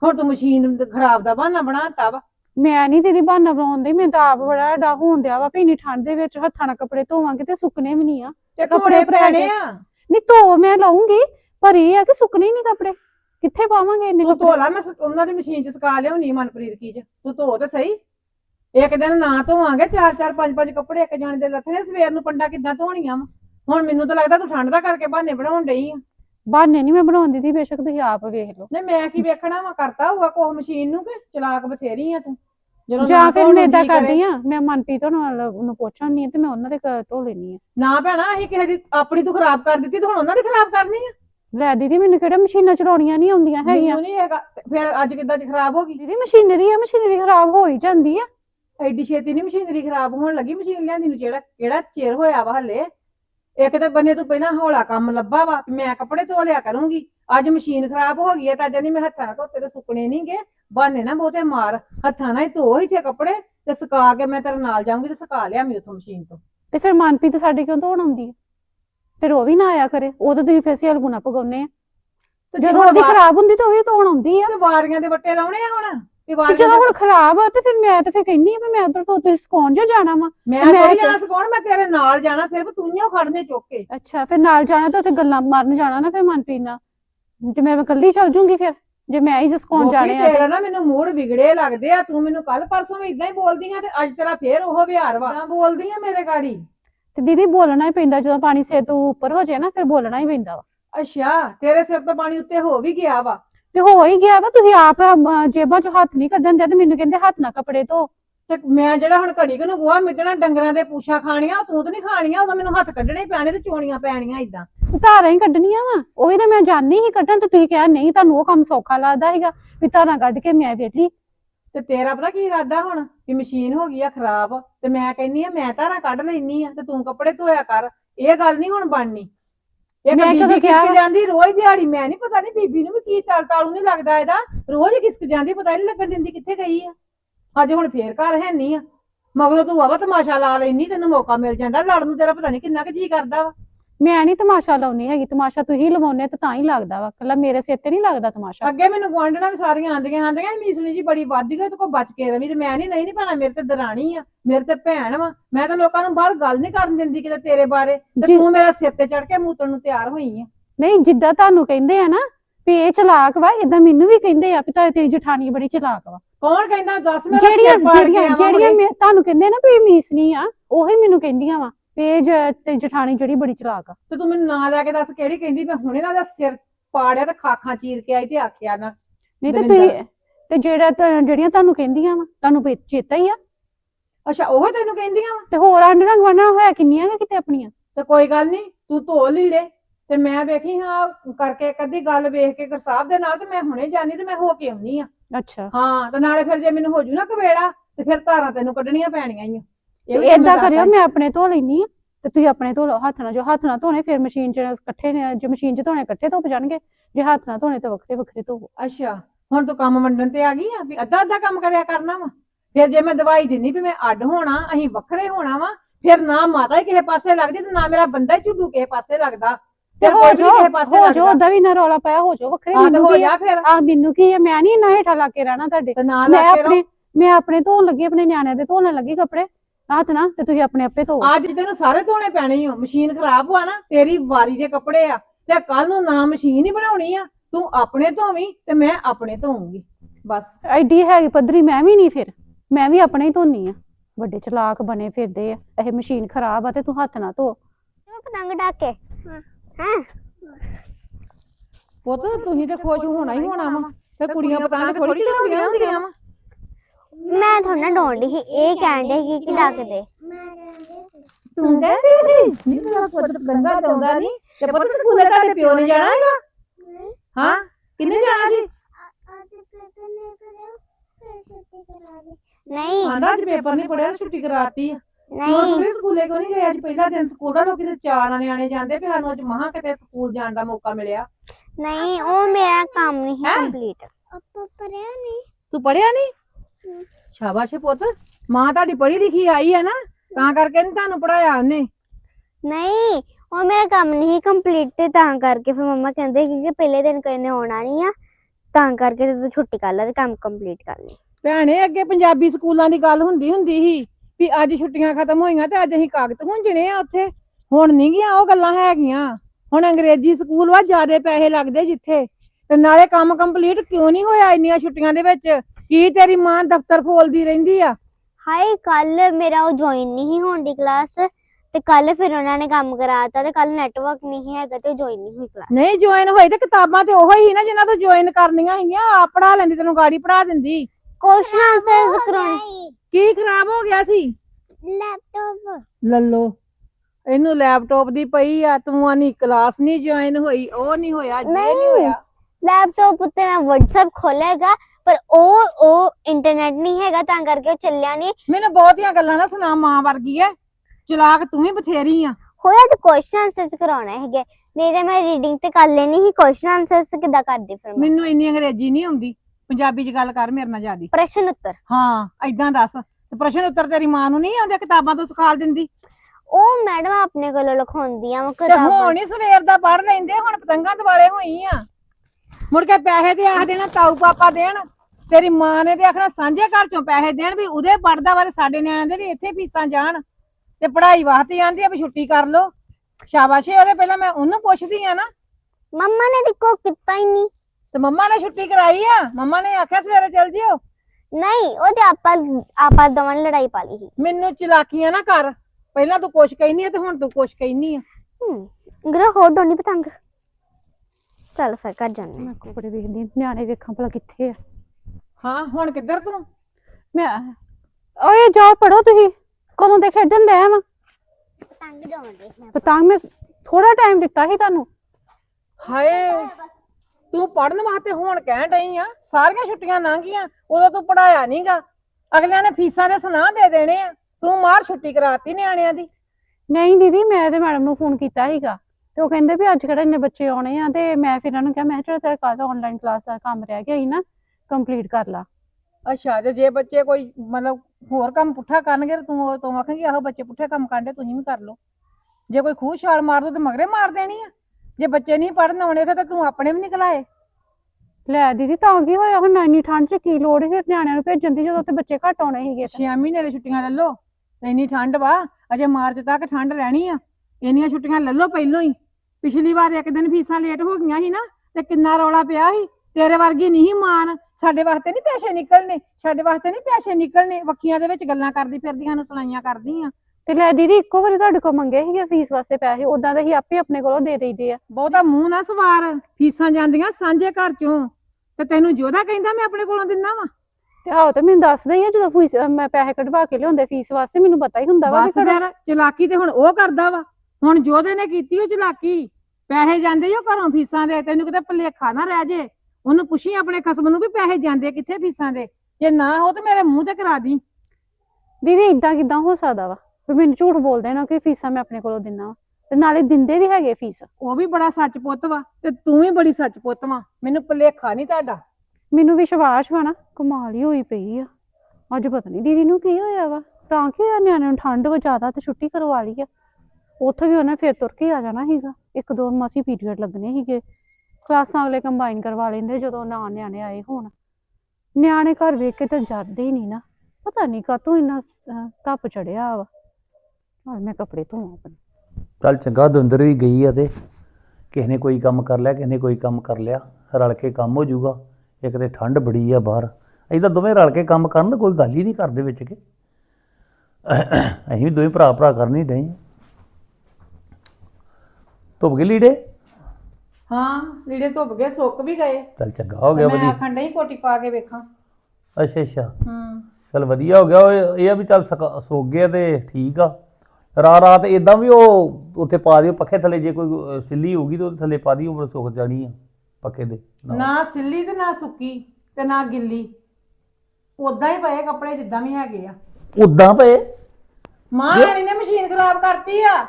ਹੁਣ ਤੂੰ ਮਸ਼ੀਨ ਖਰਾਬ ਦਾ ਬਹਾਨਾ ਬਣਾਤਾ ਵਾ। ਮੈਂ ਨਹੀਂ ਦੀਦੀ ਬਹਾਨਾ ਬਣਾਉਂਦੀ ਮੈਂ ਤਾਂ ਆਪ ਬੜਾ ਡਾ ਹੋਣ ਦਿਆ ਵਾ ਵੀ ਇੰਨੀ ਠੰਡ ਦੇ ਵਿੱਚ ਹੱਥਾਂ ਨਾਲ ਕੱਪੜੇ ਧੋਵਾਂਗੇ ਤੇ ਸੁੱਕਣੇ ਵੀ ਨਹੀਂ ਆ। ਤੇ ਕੱਪੜੇ ਪੈਣੇ ਆ। ਨਹੀਂ ਧੋ ਮੈਂ ਲਾਉਂਗੀ ਪਰ ਇਹ ਆ ਕਿ ਸੁੱਕਣੇ ਨਹੀਂ ਕੱਪੜੇ। ਕਿੱਥੇ ਪਾਵਾਂਗੇ ਇੰਨੇ ਤੂੰ ਕੱਪੜੇ? ਧੋ ਲਾ ਮੈਂ ਸ- ਉਹਨਾਂ ਦੀ ਮਸ਼ੀਨ 'ਚ ਸੁਕਾ ਲਿਆਉਣੀ ਮਨਪ੍ਰੀਤ ਕੀ 'ਚ। ਤੂੰ ਧੋ ਤੇ ਸਹੀ। ਇੱਕ ਦਿਨ ਨਾ ਧੋਵਾਂਗੇ ਚਾਰ ਚਾਰ ਪੰਜ ਪੰਜ ਕੱਪੜੇ ਇੱਕ ਜਾਣੇ ਦੇ ਲੱਥਣੇ। ਸਵੇਰ ਨੂੰ ਪੰਡਾ ਕਿੱਦਾਂ ਧੋਣੀਆਂ ਵਾ? ਹੁਣ ਮੈਨੂੰ ਤਾਂ ਲੱਗਦਾ ਤੂੰ ਠੰਡ ਦਾ ਕਰਕੇ ਬਹਾਨੇ ਬਣਾਉਣ ਡਈ ਆ। ਬਹਾਨੇ ਨਹੀਂ ਮੈਂ ਬਣਾਉਂਦੀ ਦੀ ਬੇਸ਼ੱਕ ਤੁਸੀਂ ਆਪ ਵੇਖ ਲਓ। ਨਹੀਂ ਮੈਂ ਕੀ ਵੇਖਣਾ ਵਾ? ਕਰਤਾ ਹੋਊਗਾ ਕੋਹ ਮਸ਼ੀਨ ਨੂੰ ਕਿ ਚਲਾਕ ਬਥੇਰੀ ਆ ਤੂੰ। ਜਦੋਂ ਜਾਂ ਫਿਰ ਮੈਂ ਇਦਾਂ ਕਰਦੀ ਆ ਮੈਂ ਮਨਪ੍ਰੀਤ ਨਾਲ ਉਹਨੂੰ ਪੁੱਛਾਂਨੀ ਤੇ ਮੈਂ ਉਹਨਾਂ ਦੇ ਘਰ ਧੋ ਲੈਣੀ ਆ। ਨਾ ਭੈਣਾ ਅਸੀਂ ਕਿਸੇ ਦੀ ਆਪਣੀ ਤੂੰ ਖਰਾਬ ਕਰ ਦਿੱਤੀ ਤੇ ਹੁਣ ਉਹਨਾਂ ਦੀ ਖਰਾਬ ਕਰਨੀ ਆ? ਲੈ ਦੀਦੀ ਮੈਨੂੰ ਕਿਹੜਾ ਮਸ਼ੀਨਾਂ ਚਲਾਉਣੀਆਂ ਨਹੀਂ ਆਉਂਦੀਆਂ ਹੈਗੀਆਂ। ਨਹੀਂ ਹੈਗਾ ਫਿਰ ਅੱਜ ਕਿੱਦਾਂ ਦੀ ਖਰਾਬ ਹੋ ਗਈ? ਦੀਦੀ ਮਸ਼ੀਨਰੀ ਆ ਮਸ਼ੀਨਰੀ ਖਰਾਬ ਹੋ ਹੀ ਜਾਂਦੀ ਆ। ਐਡੀ ਛੇਤੀ ਨਹੀਂ ਮਸ਼ੀਨਰੀ ਖਰਾਬ ਹੋਣ ਲੱਗੀ ਮਸ਼ੀਨ ਲਿਆਂਦੀ ਨੂੰ ਜਿਹੜਾ ਕਿਹੜਾ ਚਿਰ ਹੋਇਆ ਵਾ ਹੱਲੇ। ਇੱਕ ਤਾਂ ਬੰਨੇ ਤੂੰ ਪਹਿਲਾਂ ਹੌਲਾ ਕੰਮ ਲੱਭਾ ਵਾ ਵੀ ਮੈਂ ਕੱਪੜੇ ਧੋ ਲਿਆ ਕਰੂੰਗੀ। ਅੱਜ ਮਸ਼ੀਨ ਖਰਾਬ ਹੋ ਗਈ ਹੈ ਤਾਂ ਜਾਨੀ ਮੈਂ ਹੱਥਾਂ ਨਾਲ ਧੋਤੇ ਤੇ ਸੁੱਕਣੇ ਨਹੀਂਗੇ ਬਹਾਨੇ ਨਾ ਬਹੁਤੇ ਮਾਰ। ਹੱਥਾਂ ਨਾਲ ਹੀ ਧੋ ਇੱਥੇ ਕੱਪੜੇ ਤੇ ਸੁਕਾ ਕੇ ਮੈਂ ਤੇਰੇ ਨਾਲ ਜਾਊਂਗੀ ਤੇ ਸੁਕਾ ਲਿਆ ਮੈਂ ਉਥੋਂ ਮਸ਼ੀਨ ਤੋਂ। ਤੇ ਫਿਰ ਮਨਪ੍ਰੀਤ ਸਾਡੇ ਕਿਉਂ ਧੋਣ ਆਉਂਦੀ ਆ ਫਿਰ ਉਹ ਵੀ ਨਾ ਆਇਆ ਕਰੇ। ਤਾਂ ਤੁਸੀਂ ਫਿਰ ਸਿਆਲ ਗੁਣਾ ਪਗਾਉਨੇ ਆ। ਤੇ ਜਦੋਂ ਉਹਦੀ ਖਰਾਬ ਹੁੰਦੀ ਤਾਂ ਉਹ ਵੀ ਧੋਣ ਆਉਂਦੀ ਆ। ਤੇ ਵਾਰੀਆਂ ਦੇ ਵੱਟੇ ਲਾਉਣੇ ਆ ਹੁਣ? ਵੀ ਜਦੋਂ ਦੇ- ਹੁਣ ਖਰਾਬ ਆ ਤੇ ਫਿਰ ਮੈਂ ਤਾਂ ਫਿਰ ਕਹਿੰਨੀ ਆ ਵੀ ਮੈਂ ਉਧਰ ਤੋਂ ਤੁਸੀਂ ਸਕੌਣ ਜੋ ਜਾਣਾ ਵਾ। ਮੈਂ ਮੈਂ ਥੋੜੀ ਜਾਣਾ ਸਕੌਣ ਮੈਂ ਤੇਰੇ ਨਾਲ ਜਾਣਾ ਸਿਰਫ ਤੂੰ ਹੀ ਓ ਖੜਨੇ ਚੁੱਕ ਕੇ। ਅੱਛਾ ਫਿਰ ਨਾਲ ਜਾਣਾ ਤਾਂ ਉੱਥੇ ਗੱਲਾਂ ਮਾਰਨ ਜਾਣਾ ਨਾ ਫਿਰ ਮਨਪ੍ਰੀਤ ਨਾਲ। ਤੇ ਮੈਂ ਇਕੱਲੀ ਚੱਲ ਜੂੰਗੀ ਫਿਰ ਜੇ ਮੈਂ ਹੀ ਸਕੌਣ ਗੋਪੀ, ਜਾਣੇ ਆ। ਤੇਰਾ ਨਾ ਮੈਨੂੰ ਮੂਡ ਵਿਗੜੇ ਲੱਗਦੇ ਆ ਤੂੰ ਮੈਨੂੰ ਕੱਲ ਪਰਸੋਂ ਵੀ ਇਦਾਂ ਹੀ ਬੋਲਦੀ ਆ ਤੇ ਅੱਜ ਤੇਰਾ ਫੇਰ ਉਹ ਵਿਹਾਰ ਵਾ। ਤਾਂ ਬੋਲਦੀ ਆ ਮੇਰੇ ਗਾੜੀ। ਤੇ ਦੀਦੀ ਬੋਲਣਾ ਹੀ ਪੈਂਦਾ ਜਦੋਂ ਪਾਣੀ ਸਿਰ ਤੋਂ ਉੱਪਰ ਹੋ ਜਾਏ ਨਾ ਫਿਰ ਬੋਲਣਾ ਹੀ ਪੈਂਦਾ ਵਾ। ਅੱਛਾ ਤੇਰੇ ਸਿਰ ਤੋਂ ਪਾਣੀ ਉੱਤੇ ਹੋ ਵੀ ਗਿਆ ਵਾ। ਤੇ ਹੋ ਹੀ ਗਿਆ ਵਾ ਤੁਸੀਂ ਆਪ ਜੇਬਾਂ ਚੋਂ ਹੱਥ ਨਹੀਂ ਕੱਢਣ ਦਿਆ ਤੇ ਮੈਨੂੰ ਕਹਿੰਦੇ ਹੱਥ ਨਾ ਕੱਪੜੇ ਧੋ। ਤੇ ਮੈਂ ਜਿਹੜਾ ਹੁਣ ਘੜੀ ਕੁ ਨੂੰ ਗੋਹਾ ਮਿੱਟਣਾ ਡੰਗਰਾਂ ਦੇ ਪੂਛਾਂ ਖਾਣੀਆਂ ਉਹ ਤੂੰ ਤਾਂ ਨਹੀਂ ਖਾਣੀਆਂ ਉਦੋਂ ਮੈਨੂੰ ਹੱਥ ਕੱਢਣੇ ਹੀ ਪੈਣੇ ਤੇ ਚੋਣੀਆਂ ਪੈਣੀਆਂ ਇਦਾਂ ਧਾਰਾਂ ਹੀ ਕੱਢਣੀਆਂ ਵਾ ਉਹੀ ਤਾਂ ਮੈਂ ਜਾਣੀ ਹੀ ਕੱਢਣ ਤੇ ਤੁਸੀਂ ਕਿਹਾ ਨਹੀਂ ਤੁਹਾਨੂੰ ਉਹ ਕੰਮ ਸੌਖਾ ਲੱਗਦਾ ਹੈਗਾ ਵੀ ਧਾਰਾਂ ਕੱਢ ਕੇ ਮੈਂ ਵੇਲੀ ਤੇ ਤੇਰਾ ਪਤਾ ਕੀ ਇਰਾਦਾ ਹੁਣ ਵੀ ਮਸ਼ੀਨ ਹੋ ਗਈ ਆ ਖਰਾਬ ਤੇ ਮੈਂ ਕਹਿੰਨੀ ਆ ਮੈਂ ਧਾਰਾਂ ਕੱਢ ਲੈਨੀ ਆ ਤੇ ਤੂੰ ਕੱਪੜੇ ਧੋਇਆ ਕਰ ਇਹ ਗੱਲ ਨਹੀਂ ਹੁਣ ਬਣਨੀ। ਇਹ ਮੈਂ ਕਦੋਂ ਬੀਬੀ ਕਿਹਾ ਕਿਸਕ ਜਾਂਦੀ ਰੋਜ਼ ਦਿਹਾੜੀ ਮੈਂ ਨਹੀਂ ਪਤਾ ਨਹੀਂ ਬੀਬੀ ਨੂੰ ਵੀ ਕੀ ਤਾਲ ਤਾਲੂ ਨਹੀਂ ਲੱਗਦਾ ਇਹਦਾ। ਰੋਜ਼ ਹੀ ਕਿਸਕ ਜਾਂਦੀ ਪਤਾ ਨਹੀਂ ਲੱਗਣ ਦਿੰਦੀ ਕਿੱਥੇ ਗਈ ਆ। ਅੱਜ ਹੁਣ ਫੇਰ ਘਰ ਹੈ ਨਹੀਂ ਆ। ਮਗਰੋਂ ਤੂੰ ਆਵਾ ਤਮਾਸ਼ਾ ਲਾ ਲੈਨੀ ਤੈਨੂੰ ਮੌਕਾ ਮਿਲ ਜਾਂਦਾ। ਲੜਨ ਨੂੰ ਤੇਰਾ ਪਤਾ ਨਹੀਂ ਕਿੰਨਾ ਕੁ ਜੀ ਕਰਦਾ ਵਾ। ਮੈਂ ਨਹੀਂ ਤਮਾਸ਼ਾ ਲਾਉਣੀ ਹੈਗੀ ਤਮਾਸ਼ਾ ਤੁਸੀਂ ਲਵਾਉਨੇ ਤੇ ਤਾਂ ਹੀ ਲੱਗਦਾ ਵਾ। ਕੱਲਾ ਮੇਰੇ ਸਿਰ ਤੇ ਨਹੀਂ ਲੱਗਦਾ ਤਮਾਸ਼ਾ। ਅੱਗੇ ਮੈਨੂੰ ਗੁਆਂਢਣਾ ਵੀ ਸਾਰੀਆਂ ਆਂਦੀਆਂ ਆਂਦੀਆਂ ਮੀਸਣੀ ਜੀ ਬੜੀ ਵੱਧ ਗਈ ਤੇ ਕੋ ਬਚ ਕੇ ਰਵੀ ਤੇ ਮੈਂ ਨਹੀਂ ਨਹੀਂ ਭੈਣਾ ਮੇਰੇ ਤੇ ਦਰਾਣੀ ਆ ਮੇਰੇ ਤੇ ਭੈਣ ਵਾ। ਮੈਂ ਤਾਂ ਲੋਕਾਂ ਨੂੰ ਬਾਹਰ ਗੱਲ ਨਹੀਂ ਕਰਨ ਦਿੰਦੀ ਕਿਤੇ ਤੇਰੇ ਬਾਰੇ ਤੇ। ਤੂੰ ਮੇਰਾ ਸਿਰ ਤੇ ਚੜ ਕੇ ਮੂਤਣ ਨੂੰ ਤਿਆਰ ਹੋਈ ਆ। ਨਹੀਂ ਜਿੱਦਾਂ ਤੁਹਾਨੂੰ ਕਹਿੰਦੇ ਆ ਨਾ ਵੀ ਇਹ ਚਲਾਕ ਵਾ ਇਦਾਂ ਮੈਨੂੰ ਵੀ ਕਹਿੰਦੇ ਆ ਵੀ ਤਾਂ ਤੇਰੀ ਜਠਾਣੀ ਬੜੀ ਚਲਾਕ ਵਾ। ਕੌਣ ਕਹਿੰਦਾ? ਦੱਸ ਮੈਂ ਜਿਹੜੀਆਂ ਜਿਹੜੀਆਂ ਤੁਹਾਨੂੰ ਕਹਿੰਦੇ ਨਾ ਵੀ ਮੀਸਣੀ ਆ ਉਹੀ ਮੈਨੂੰ ਕਹਿੰਦੀਆਂ ਵਾ। ਵੀ ਇਹ ਜ- ਤੇ ਜਠਾਣੀ ਜਿਹੜੀ ਬੜੀ ਚਲਾਕ ਆ। ਤੇ ਤੂੰ ਮੈਨੂੰ ਨਾਂ ਲੈ ਕੇ ਦੱਸ ਕਿਹੜੀ ਕਹਿੰਦੀ? ਮੈਂ ਹੁਣੇ ਨਾਲ ਦਾ ਸਿਰ ਪਾੜਿਆ ਤੇ ਖਾਖਾਂ ਚੀਰ ਕੇ ਆਈ ਤੇ ਆਖਿਆ ਨਾ। ਨਹੀਂ ਤੇ। ਤੁਸੀਂ ਤੇ ਜਿਹੜਾ ਤਾਂ- ਜਿਹੜੀਆਂ ਤੁਹਾਨੂੰ ਕਹਿੰਦੀਆਂ ਵਾ ਤੁਹਾਨੂੰ ਵੀ ਚੇਤਾ ਹੀ ਆ? ਅੱਛਾ ਉਹ ਤੈਨੂੰ ਕਹਿੰਦੀਆਂ ਵਾ? ਤੇ ਹੋਰ ਆਂਡਣਾ ਗਵਾਂਢਣਾ ਹੋਇਆ ਕਿੰਨੀਆਂ ਕਿ ਕਿਤੇ ਆਪਣੀਆਂ? ਤੇ ਕੋਈ ਗੱਲ ਨਹੀਂ ਤੂੰ ਧੋ ਲੀੜੇ ਤੇ ਮੈਂ ਵੇਖੀ ਹਾਂ ਕਰਕੇ ਇੱਕ ਅੱਧੀ ਗੱਲ ਵੇਖ ਕੇ ਗੁਰਸਾਹਿਬ ਦੇ ਨਾਲ ਤੇ ਮੈਂ ਹੁਣੇ ਜਾਣੀ ਤੇ ਮੈਂ ਹੋ ਕੇ ਆਉਣੀ ਆ। ਅੱਛਾ। ਹਾਂ ਤੇ ਨਾਲੇ ਫਿਰ ਜੇ ਮੈਨੂੰ ਹੋ ਜੂ ਨਾ ਕਵੇੜਾ ਤੇ ਫਿਰ ਧਾਰਾਂ ਤੈਨੂੰ ਕੱਢਣੀਆਂ ਪੈਣੀਆਂ ਹੀ ਏਦਾਂ ਤੈਨੂੰ ਕਰਿਓ ਮੈਂ ਆਪਣੇ ਧੋ ਲੈਣੀ ਆ ਤੇ ਤੁਸੀਂ ਆਪਣੇ ਧੋ ਲਓ ਹੱਥ ਨਾਲ ਜੋ ਹੱਥ ਨਾਲ ਧੋਣੇ ਫਿਰ ਮਸ਼ੀਨ 'ਚ ਇਕੱਠੇ ਨੇ ਜੇ ਮਸ਼ੀਨ 'ਚ ਧੋਣੇ ਇਕੱਠੇ ਧੁੱਪ ਜਾਣਗੇ ਜੇ ਹੱਥ ਨਾਲ ਧੋਣੇ ਤਾਂ ਵੱਖਰੇ ਵੱਖਰੇ ਧੋਵੋ। ਅੱਛਾ ਹੁਣ ਤੂੰ ਕੰਮ ਵੰਡਣ ਤੇ ਆ ਗਈ ਆ ਵੀ ਅੱਧਾ ਅੱਧਾ ਕੰਮ ਕਰਿਆ ਕਰਨਾ ਵਾ? ਫਿਰ ਜੇ ਮੈਂ ਦਵਾਈ ਦਿੰਨੀ ਵੀ ਮੈਂ ਅੱਡ ਹੋਣਾ ਅਸੀਂ ਵੱਖਰੇ ਹੋਣਾ ਵਾ ਫਿਰ ਨਾ ਮਾਤਾ ਹੀ ਕਿਸੇ ਪਾਸੇ ਲੱਗਦੀ ਤੇ ਨਾ ਮੇਰਾ ਬੰਦਾ ਹੀ ਝੁੱਡੂ ਕਿਸੇ ਪਾਸੇ ਲੱਗਦਾ। ਤੇ ਹੋ ਜਾਓ ਕਿਸੇ ਪਾਸੇ ਹੋ ਜਾਓ ਉਹਦਾ ਵੀ ਨਾ ਰੌਲਾ ਪਾਇਆ ਹੋ ਜਾਓ ਵੱਖਰੇ ਹਾਂ ਤੇ ਮੈਨੂੰ ਹੋ ਆ ਜਾ ਫਿਰ। ਆਹ ਮੈਨੂੰ ਕੀ ਆ ਮੈਂ ਨਹੀਂ ਨਾ ਹੇਠਾਂ ਲਾ ਕੇ ਰਹਿਣਾ ਤੁਹਾਡੇ। ਤੇ ਨਾ ਕੇ ਰਹੋ। ਮੈਂ ਆਪਣੇ ਧੋਣ ਲੱਗੀ ਆਪਣੇ ਨਿਆਣਿਆਂ ਦੇ ਧੋਣ ਲੱਗੀ ਕੱਪੜੇ। ਹੱਥ ਨਾਲ ਤੇ ਤੁਸੀਂ ਆਪਣੇ ਆਪੇ ਧੋਵੋ ਅੱਜ ਤੈਨੂੰ ਸਾਰੇ ਧੋਣੇ ਪੈਣੇ ਹੀ ਹੋ ਮਸ਼ੀਨ ਖਰਾਬ ਹੋਆ ਨਾ ਤੇਰੀ ਵਾਰੀ ਦੇ ਕੱਪੜੇ ਆ। ਤੇ ਕੱਲ ਨੂੰ ਨਾ ਮਸ਼ੀਨ ਹੀ ਬਣਾਉਣੀ ਆ। ਤੂੰ ਆਪਣੇ ਧੋਵੀਂ ਤੇ ਮੈਂ ਆਪਣੇ ਧੋਉਂਗੀ ਬਸ। ਐਡੀ ਹੈਗੀ ਪੱਧਰੀ ਮੈਂ ਵੀ ਨਹੀਂ ਫਿਰ। ਮੈਂ ਵੀ ਆਪਣੇ ਹੀ ਧੋਨੀ ਆ। ਵੱਡੇ ਚਲਾਕ ਬਣੇ ਫਿਰਦੇ ਆ। ਇਹ ਮਸ਼ੀਨ ਖਰਾਬ ਆ ਤੇ ਤੂੰ ਹੱਥ ਨਾਲ ਧੋ। ਪਤੰਗ ਡਾਕੇ। ਹਾਂ। ਪੁੱਤ ਤੁਸੀਂ ਤੇ ਖੁਸ਼ ਹੋਣਾ ਹੀ ਹੋਣਾ ਵਾ। ਤੇ ਕੁੜੀਆਂ ਪਤੰਗ ਥੋੜੀ ਚੜਾਉਂਦੀਆਂ ਹੁੰਦੀਆਂ। ਵਾ ਮੈਂ ਥੋੜਾ ਡੋਂਡੀ ਸੀ ਇਹ ਕਹਿੰਦੇ ਕਿ ਕਿ ਡਾਕ ਦੇ। ਤੂੰ ਕਹਿੰਦੀ ਸੀ? ਨਹੀਂ ਮੇਰਾ ਪੁੱਤ ਪਤੰਗਾ ਡਾਉਂਦਾ ਨਹੀਂ ਤੇ ਪੁੱਤ ਸਕੂਲੇ ਤੁਹਾਡੇ ਪਿਓ ਨੇ ਜਾਣਾ ਹੈਗਾ? ਹਾਂ? ਕਿੰਨੇ ਜਾਣਾ ਸੀ? ਨਹੀਂ। ਆਂਦਾ ਅੱਜ ਪੇਪਰ ਨਹੀਂ ਪੜਿਆ ਛੁੱਟੀ ਕਰਾਤੀ। ਆ ਨਹੀਂ ਸੂਰੇ ਸਕੂਲੇ ਕਿਉਂ ਨਹੀਂ ਗਏ? ਅੱਜ ਪਹਿਲਾ ਦਿਨ ਸਕੂਲ ਦਾ ਲੋਕੀ ਤੇ ਚਾਰ ਨਿਆਣੇ ਜਾਂਦੇ ਵੀ ਸਾਨੂੰ ਅੱਜ ਮਹਾ ਕਿਤੇ ਸਕੂਲ ਜਾਣ ਦਾ ਮੌਕਾ ਮਿਲਿਆ। ਨਹੀਂ ਉਹ ਮੇਰਾ ਕੰਮ ਨਹੀਂ ਹੈਂ? ਕੰਪਲੀਟ ਆਪਾਂ ਪੜਿਆ ਨਹੀਂ ਤੂੰ ਪੜਿਆ ਨਹੀਂ ਸ਼ਾਬਾਸ਼ ਏ ਪੁੱਤ। ਮਾਂ ਤੁਹਾਡੀ ਪੜ੍ਹੀ ਲਿਖੀ ਆਈ ਹੈ ਨਾ ਤਾਂ ਕਰਕੇ ਨਹੀਂ ਤੁਹਾਨੂੰ ਪੜਾਇਆ ਉਹਨੇ। ਨਹੀਂ ਉਹ ਮੇਰਾ ਕੰਮ ਨਹੀਂ ਕੰਪਲੀਟ ਤੇ ਤਾਂ ਕਰਕੇ ਫਿਰ ਮੰਮਾ ਕਹਿੰਦੇ ਕਿ ਪਹਿਲੇ ਦਿਨ ਕਿਸੇ ਨੇ ਆਉਣਾ ਨਹੀਂ ਆ ਤਾਂ ਕਰਕੇ ਤੇ ਤੂੰ ਛੁੱਟੀ ਕਰ ਲੈ ਤੇ ਕੰਮ ਕੰਪਲੀਟ ਕਰ ਲਈ ਭੈਣੇ ਅੱਗੇ ਪੰਜਾਬੀ ਸਕੂਲਾਂ ਦੀ ਗੱਲ ਹੁੰਦੀ ਹੁੰਦੀ ਸੀ ਵੀ ਅੱਜ ਛੁੱਟੀਆਂ ਖਤਮ ਹੋਈਆਂ ਤੇ ਅੱਜ ਅਸੀਂ ਕਾਗਜ਼ ਹੁੰਜਣੇ ਆ ਉੱਥੇ। ਹੁਣ ਨਹੀਂ ਗੀਆਂ ਉਹ ਗੱਲਾਂ ਹੈਗੀਆਂ। ਹੁਣ ਅੰਗਰੇਜ਼ੀ ਸਕੂਲ ਵਾ ਜ਼ਿਆਦੇ ਪੈਸੇ ਲੱਗਦੇ ਜਿੱਥੇ। ਤੇ ਨਾਲੇ ਕੰਮ ਕੰਪਲੀਟ ਕਿਉਂ ਨਹੀਂ ਹੋਇਆ ਇੰਨੀਆਂ ਛੁੱਟੀਆਂ ਦੇ ਵਿੱਚ? ਕੀ ਤੇਰੀ ਮਾਂ ਦਫ਼ਤਰ ਫੋਲਦੀ ਰਹਿੰਦੀ ਆ? ਹਾਏ ਕੱਲ ਮੇਰਾ ਉਹ ਜੁਆਇਨ ਨਹੀਂ ਹੋਣ ਦੀ ਕਲਾਸ ਤੇ ਕੱਲ ਫਿਰ ਉਹਨਾਂ ਨੇ ਕੰਮ ਕਰਾਤਾ ਤੇ ਕੱਲ ਨੈਟਵਰਕ ਨਹੀਂ ਹੈਗਾ ਤੇ ਜੁਆਇਨ ਨਹੀਂ ਹੋਈ ਕਲਾਸ ਨਹੀਂ ਜੁਆਇਨ ਹੋਈ ਤੇ ਕਿਤਾਬਾਂ ਤੇ ਉਹੋ ਹੀ ਨਾ ਜਿਨ੍ਹਾਂ ਤੋਂ ਜੁਆਇਨ ਕਰਨੀਆਂ ਸੀਗੀਆਂ ਆਪ ਪੜਾ ਲੈਂਦੀ ਤੈਨੂੰ ਗਾੜੀ ਪੜਾ ਦਿੰਦੀ। ਕੁਐਸਚਨ ਆਨਸਰਸ ਕਰਾਉਣ ਕੀ ਖਰਾਬ ਹੋ ਗਿਆ ਸੀ? ਲੈਪਟਾਪ ਲੱਲੋ ਇਹਨੂੰ ਲੈਪਟਾਪ ਦੀ ਪਈ ਆ ਤੂੰ ਆਨੀ ਕਲਾਸ ਨਹੀਂ ਜੁਆਇਨ ਹੋਈ ਉਹ ਨਹੀਂ ਹੋਇਆ ਜੇ ਨਹੀਂ ਨਹੀਂ। ਹੋਇਆ। ਲੈਪਟਾਪ ਉੱਤੇ ਮੈਂ WhatsApp ਖੋਲੇਗਾ ਪਰ ਉਹ ਉਹ ਇੰਟਰਨੈਟ ਨਹੀਂ ਹੈਗਾ ਤਾਂ ਕਰਕੇ ਉਹ ਚੱਲਿਆ ਨਹੀਂ ਮੈਨੂੰ ਬਹੁਤੀਆਂ ਗੱਲਾਂ ਨਾ ਸੁਣਾ ਮਾਂ ਵਰਗੀ ਐ। ਚਲਾਕ ਤੂੰ ਵੀ ਬਥੇਰੀ ਆ। ਹੋਇਆ ਤੇ ਕੁਐਸਚਨ ਆਨਸਰਸ ਕਰਾਉਣਾ ਹੈਗੇ। ਨਹੀਂ ਤੇ ਮੈਂ ਰੀਡਿੰਗ ਤੇ ਕਰ ਲੈਣੀ ਸੀ ਕੁਐਸਚਨ ਆਨਸਰਸ ਕਿੱਦਾਂ ਕਰਦੀ ਫਿਰ ਮੈਂ? ਮੈਨੂੰ ਇੰਨੀ ਅੰਗਰੇਜ਼ੀ ਨਹੀਂ ਆਉਂਦੀ। ਪੰਜਾਬੀ 'ਚ ਗੱਲ ਕਰ ਮੇਰੇ ਨਾਲ ਜਿਆਦੀ। ਪ੍ਰਸ਼ਨ ਉੱਤਰ। ਹਾਂ ਐਦਾਂ ਦੱਸ। ਤੇ ਪ੍ਰਸ਼ਨ ਉੱਤਰ ਤੇਰੀ ਮਾਂ ਨੂੰ ਨਹੀਂ ਆਉਂਦੇ ਕਿਤਾਬਾਂ ਤੋਂ ਸਿਖਾਲ ਦਿੰਦੀ? ਉਹ ਮੈਡਮ ਆਪਣੇ ਕੋਲੋਂ ਲਿਖਾਉਂਦੀਆਂ ਵਾ ਤੇ ਕਿਤਾਬਾਂ। ਹੁਣ ਹੀ ਸਵੇਰ ਦਾ ਪੜ ਲੈਂਦੇ ਹੁਣ ਪਤੰਗਾਂ ਦਿਵਾਲੇ ਹੋਈ ਆ। ਮੁੜ ਕੇ ਪੈਸੇ ਤੇ ਆਖ ਦੇਣਾ ਤਾਊ ਪਾਪਾ ਦੇਣ ਤੇਰੀ ਮਾਂ ਨੇ ਤੇ ਆਖਣਾ ਸਾਂਝੇ ਘਰ ਚੋਂ ਪੈਸੇ ਦੇਣ ਵੀ ਉਹਦੇ ਪੜਦਾ ਵਾਲੇ ਸਾਡੇ ਨਿਆਣਿਆਂ ਦੇ ਵੀ ਇੱਥੇ ਫੀਸਾਂ ਜਾਣ ਤੇ ਪੜ੍ਹਾਈ ਵਾਸਤੇ ਆਂਦੀ ਆ ਵੀ ਛੁੱਟੀ ਕਰ ਲੋ ਸ਼ਾਬਾਸ਼ ਏ ਉਹਦੇ ਪਹਿਲਾਂ ਮੈਂ ਉਹਨੂੰ ਪੁੱਛਦੀ ਆ ਨਾ। ਮੰਮਾ ਨੇ ਦੇਖੋ ਕੀਤਾ ਹੀ ਨਹੀਂ। ਤੇ ਮੰਮਾ ਨੇ ਛੁੱਟੀ ਕਰਾਈ ਆ? ਮੰਮਾ ਨੇ ਆਖਿਆ ਸਵੇਰੇ ਚੱਲ ਜਿਓ? ਨਹੀਂ ਉਹ ਤੇ ਆਪਾਂ ਆਪਾਂ ਦੋਵਾਂ ਨੇ ਲੜਾਈ ਪਾ ਲਈ ਸੀ। ਮੈਨੂੰ ਚਲਾਕੀਆਂ ਨਾ ਕਰ। ਪਹਿਲਾਂ ਤੂੰ ਕੁਛ ਕਹਿਨੀ ਆ ਤੇ ਹੁਣ ਤੂੰ ਕੁਛ ਕਹਿਨੀ ਆ। ਹੂੰ ਗਰਾ ਹੋਰ ਡੋਨੀ ਪਤੰਗ। ਚੱਲ ਫਿਰ ਕਰ ਜਾਂਦੇ ਮੈਂ ਕੱਪੜੇ ਵੇਖਦੀ ਆਂ, ਨਿਆਣੇ ਵੇਖਾਂ ਭਲਾ ਕਿੱਥੇ ਆ। ਹਾਂ ਹੁਣ ਕਿੱਧਰ ਤੂੰ? ਮੈਂ ਓਏ ਜਾਓ ਪੜੋ ਤੁਸੀਂ। ਕਦੋਂ ਦੇ ਖੇਡਣ ਦੇ ਆ ਵਾ? ਪਤੰਗ ਮੈਂ ਥੋੜਾ ਟਾਈਮ ਦਿੱਤਾ ਸੀ ਤੁਹਾਨੂੰ। ਹਾਏ ਤੂੰ ਪੜਨ ਵਾਸਤੇ ਹੁਣ ਕਹਿਣ ਡਈ ਆ ਸਾਰੀਆਂ ਛੁੱਟੀਆਂ ਲੰਘ ਗਈਆਂ ਉਦੋਂ ਤੂੰ ਪੜਾਇਆ ਨਹੀਂਗਾ ਅਗਲਿਆਂ ਨੇ ਫੀਸਾਂ ਦੇ ਸੁਨਾਹ ਦੇ ਦੇਣੇ ਆ ਤੂੰ ਮਾਰ ਛੁੱਟੀ ਕਰਾਤੀ ਨਿਆਣਿਆਂ ਦੀ। ਨਹੀਂ ਦੀਦੀ ਮੈਂ ਤੇ ਮੈਡਮ ਨੂੰ ਫੋਨ ਕੀਤਾ ਸੀਗਾ। ਤੇ ਉਹ ਕਹਿੰਦੇ ਵੀ ਅੱਜ ਕਿਹੜਾ ਇੰਨੇ ਬੱਚੇ ਆਉਣੇ ਆ ਤੇ ਮੈਂ ਫਿਰ ਇਹਨਾਂ ਨੂੰ ਕਿਹਾ ਮੈਂ ਕਿਹਾ ਚਲੋ ਤੇਰਾ ਕੱਲ ਆਨਲਾਈਨ ਕਲਾਸ ਦਾ ਕੰਮ ਰਹਿ ਗਿਆ ਸੀ ਨਾ ਕੰਪਲੀਟ ਕਰ ਲਾ। ਅੱਛਾ ਤੇ ਜੇ ਬੱਚੇ ਕੋਈ ਮਤਲਬ ਹੋਰ ਕੰਮ ਪੁੱਠਾ ਕਰਨਗੇ ਤੇ ਤੂੰ ਤੂੰ ਆਖੇਂਗੀ ਆਹੋ ਬੱਚੇ ਪੁੱਠੇ ਕੰਮ ਕਰਦੇ ਤੁਸੀਂ ਵੀ ਕਰ ਲਓ। ਜੇ ਕੋਈ ਖੂਹ ਛਾਲ ਮਾਰ ਦੋ ਤੇ ਮਗਰੇ ਮਾਰ ਦੇਣੀ ਆ। ਜੇ ਬੱਚੇ ਨਹੀਂ ਪੜਨ ਆਉਣੇ ਤੇ ਤੂੰ ਆਪਣੇ ਵੀ ਨਿਕਲਾਏ ਲੈ ਦੀਦੀ ਤਾਂ ਕੀ ਹੋਇਆ? ਹੁਣ ਇੰਨੀ ਠੰਡ 'ਚ ਕੀ ਲੋੜ ਫਿਰ ਨਿਆਣਿਆਂ ਨੂੰ ਭੇਜਣ ਦੀ ਜਦੋਂ ਤੇ ਬੱਚੇ ਘੱਟ ਆਉਣੇ ਸੀਗੇ ਤੇ। 6 ਮਹੀਨੇ ਦੀ ਛੁੱਟੀਆਂ ਲੈ ਲਓ ਇੰਨੀ ਠੰਡ ਵਾ ਅਜੇ ਮਾਰਚ ਤੱਕ ਠੰਡ ਰਹਿਣੀ ਆ। ਇੰਨੀਆਂ ਛੁੱਟੀਆਂ ਲੈ ਲਓ ਪਹਿਲੋਂ ਹੀ। ਪਿਛਲੀ ਵਾਰ ਇੱਕ ਦਿਨ ਫੀਸਾਂ ਲੇਟ ਹੋ ਗਈਆਂ ਸੀ ਨਾ ਤੇ ਕਿੰਨਾ ਰੌਲਾ ਪਿਆ ਸੀ। ਤੇਰੇ ਵਰਗੀ ਨਹੀਂ ਮਾਨ। ਸਾਡੇ ਵਾਸਤੇ ਨਹੀਂ ਪੈਸੇ ਨਿਕਲਣੇ ਸਾਡੇ ਵਾਸਤੇ ਨਹੀਂ ਪੈਸੇ ਨਿਕਲਣੇ। ਵੱਖੀਆਂ ਦੇ ਵਿੱਚ ਗੱਲਾਂ ਕਰਦੀ ਫਿਰਦੀਆਂ ਨੂੰ ਸੁਣਾਈਆਂ ਕਰਦੀ ਆ ਤੇ ਲੈ ਦੀਦੀ ਇੱਕੋ ਵਾਰੀ ਤੁਹਾਡੇ ਕੋਲ ਮੰਗੇ ਸੀਗੇ ਫੀਸ ਵਾਸਤੇ ਪੈਸੇ ਉਦਾਂ ਤਾਂ ਹੀ ਆਪੇ ਆਪਣੇ ਕੋਲੋਂ ਦੇ ਦੇਈਦੇ ਆ। ਬਹੁਤਾ ਮੂੰਹ ਨਾ ਸਵਾਰ। ਫੀਸਾਂ ਜਾਂਦੀਆਂ ਸਾਂਝੇ ਘਰ ਚੋਂ। ਤੇ ਤੈਨੂੰ ਜੋਦਾ ਕਹਿੰਦਾ ਮੈਂ ਆਪਣੇ ਕੋਲੋਂ ਦਿੰਦਾ ਵਾ? ਤੇ ਆਹੋ ਤੇ ਮੈਨੂੰ ਦੱਸਦੇ ਹੀ ਆ ਜਦੋਂ ਫੀਸ ਮੈਂ ਪੈਸੇ ਕਢਵਾ ਕੇ ਲਿਆਉਂਦੇ ਫੀਸ ਵਾਸਤੇ ਮੈਨੂੰ ਪਤਾ ਹੀ ਹੁੰਦਾ ਵਾ ਬਸ ਕਿ ਫਿਰ ਚਲਾਕੀ ਤੇ ਹੁਣ ਉਹ ਕਰਦਾ ਵਾ। ਹੁਣ ਜੋਦੇ ਨੇ ਕੀਤੀ ਉਹ ਚਲਾਕੀ। ਪੈਸੇ ਜਾਂਦੇ ਜੋ ਘਰੋਂ ਫੀਸਾਂ ਦੇ ਤੈਨੂੰ ਕਿਤੇ ਭੁਲੇਖਾ ਨਾ ਰਹਿ ਜੇ। ਉਹਨੂੰ ਪੁੱਛੀ ਆਪਣੇ ਖਸਮ ਨੂੰ ਵੀ ਪੈਸੇ ਜਾਂਦੇ ਕਿੱਥੇ ਫੀਸਾਂ ਦੇ? ਜੇ ਨਾ ਹੋ ਤੇ ਮੇਰੇ ਮੂੰਹ ਤੇ ਕਰਾ ਦੀ। ਦੀਦੀ ਇਦਾਂ ਕਿਦਾਂ ਹੋ ਸਕਦਾ ਵਾ? ਵੀ ਮੈਨੂੰ ਝੂਠ ਬੋਲ ਦੇਣਾ ਕਿ ਫੀਸਾਂ ਮੈਂ ਆਪਣੇ ਕੋਲੋਂ ਵਾ। ਤੇ ਨਾਲੇ ਦਿੰਦੇ ਵੀ ਹੈਗੇ ਫੀਸ। ਉਹ ਵੀ ਬੜਾ ਸੱਚ ਪੁੱਤ ਵਾ ਤੇ ਤੂੰ ਵੀ ਬੜੀ ਸੱਚ ਪੁੱਤ ਵਾ। ਮੈਨੂੰ ਭੁਲੇਖਾ ਨਹੀਂ ਤੁਹਾਡਾ। ਮੈਨੂੰ ਵਿਸ਼ਵਾਸ ਵਾ ਨਾ ਕਮਾਲ ਹੀ ਹੋਈ ਪਈ ਆ। ਅੱਜ ਪਤਾ ਨਹੀਂ ਦੀਦੀ ਨੂੰ ਕੀ ਹੋਇਆ ਵਾ। ਤਾਂ ਕਿ ਆ ਨਿਆਣਿਆਂ ਨੂੰ ਠੰਡ ਵਾ ਜ਼ਿਆਦਾ ਤੇ ਛੁੱਟੀ ਕਰਵਾ ਲਈ ਆ। ਉੱਥੇ ਵੀ ਉਹਨੇ ਫਿਰ ਤੁਰ ਕੇ ਆ ਜਾਣਾ ਸੀਗਾ। ਇੱਕ ਦੋ ਮਾਸੀ ਪੀਰੀਅਡ ਲੱਗਣੇ ਸੀਗੇ। ਕਲਾਸਾਂ ਅਗਲੇ ਕੰਬਾਈਨ ਕਰਵਾ ਲੈਂਦੇ ਜਦੋਂ ਨਾ ਨਿਆਣੇ ਆਏ ਹੋਣ। ਨਿਆਣੇ ਘਰ ਵੇਖ ਕੇ ਤਾਂ ਜਾਂਦੇ ਹੀ ਨਹੀਂ ਨਾ। ਪਤਾ ਨਹੀਂ ਕਾਤੋਂ ਇੰਨਾ ਧੱਪ ਚੜਿਆ ਵਾ। ਹਾਂ ਮੈਂ ਕੱਪੜੇ ਧੋਵਾਂ ਆਪਣੇ। ਚੱਲ ਚੰਗਾ ਦਵਿੰਦਰ ਵੀ ਗਈ ਆ ਤੇ ਕਿਸੇ ਨੇ ਕੋਈ ਕੰਮ ਕਰ ਲਿਆ, ਕਿਸੇ ਨੇ ਕੋਈ ਕੰਮ ਕਰ ਲਿਆ। ਰਲ ਕੇ ਕੰਮ ਹੋ ਜਾਊਗਾ। ਇੱਕ ਤੇ ਠੰਡ ਬੜੀ ਆ ਬਾਹਰ। ਅਸੀਂ ਤਾਂ ਦੋਵੇਂ ਰਲ ਕੇ ਕੰਮ ਕਰਨ ਤਾਂ ਕੋਈ ਗੱਲ ਹੀ ਨਹੀਂ ਕਰਦੇ ਵਿੱਚ ਕੇ। ਅਸੀਂ ਵੀ ਦੋਵੇਂ ਭਰਾ ਭਰਾ ਕਰਨੀ ਡਏ ਧੁੱਪ ਗਏ ਲੀੜੇ? ਹਾਂ ਲੀੜੇ ਧੁੱਪ ਗਏ ਸੁੱਕ ਵੀ ਗਏ। ਚੱਲ ਚੰਗਾ ਹੋ ਗਿਆ ਮੈਂ ਵਧੀਆ। ਆਖਣ ਡਈ ਕੋਟੀ ਪਾ ਕੇ ਵੇਖਾਂ। ਅੱਛਾ ਅੱਛਾ। ਹੂੰ। ਚੱਲ ਵਧੀਆ ਹੋ ਗਿਆ ਉਹ ਇਹ ਆ ਵੀ ਚੱਲ ਸਕਾ- ਸੁੱਕ ਗਿਆ ਤੇ ਠੀਕ ਆ। ਰਾ ਰਾਤ ਇਦਾਂ ਵੀ ਉਹ ਉੱਥੇ ਪਾ ਦਿਓ ਪੱਖੇ ਥੱਲੇ ਜੇ ਕੋਈ ਸਿੱਲੀ ਹੋਊਗੀ ਤੇ ਉਹਦੇ ਥੱਲੇ ਪਾ ਦਿਓ ਉਹ ਸੁੱਕ ਜਾਣੀ ਆ ਪੱਖੇ ਦੇ ਨਾਲ। ਨਾ ਸਿੱਲੀ ਤੇ ਨਾ ਸੁੱਕੀ ਤੇ ਨਾ ਗਿੱਲੀ। ਉਦਾਂ ਹੀ ਪਏ ਕੱਪੜੇ ਜਿੱਦਾਂ ਵੀ ਹੈਗੇ ਆ। ਉਦਾਂ ਪਏ? ਮਾਂ ਰਾਣੀ ਨੇ ਮਸ਼ੀਨ ਖਰਾਬ ਕਰਤੀ ਆ।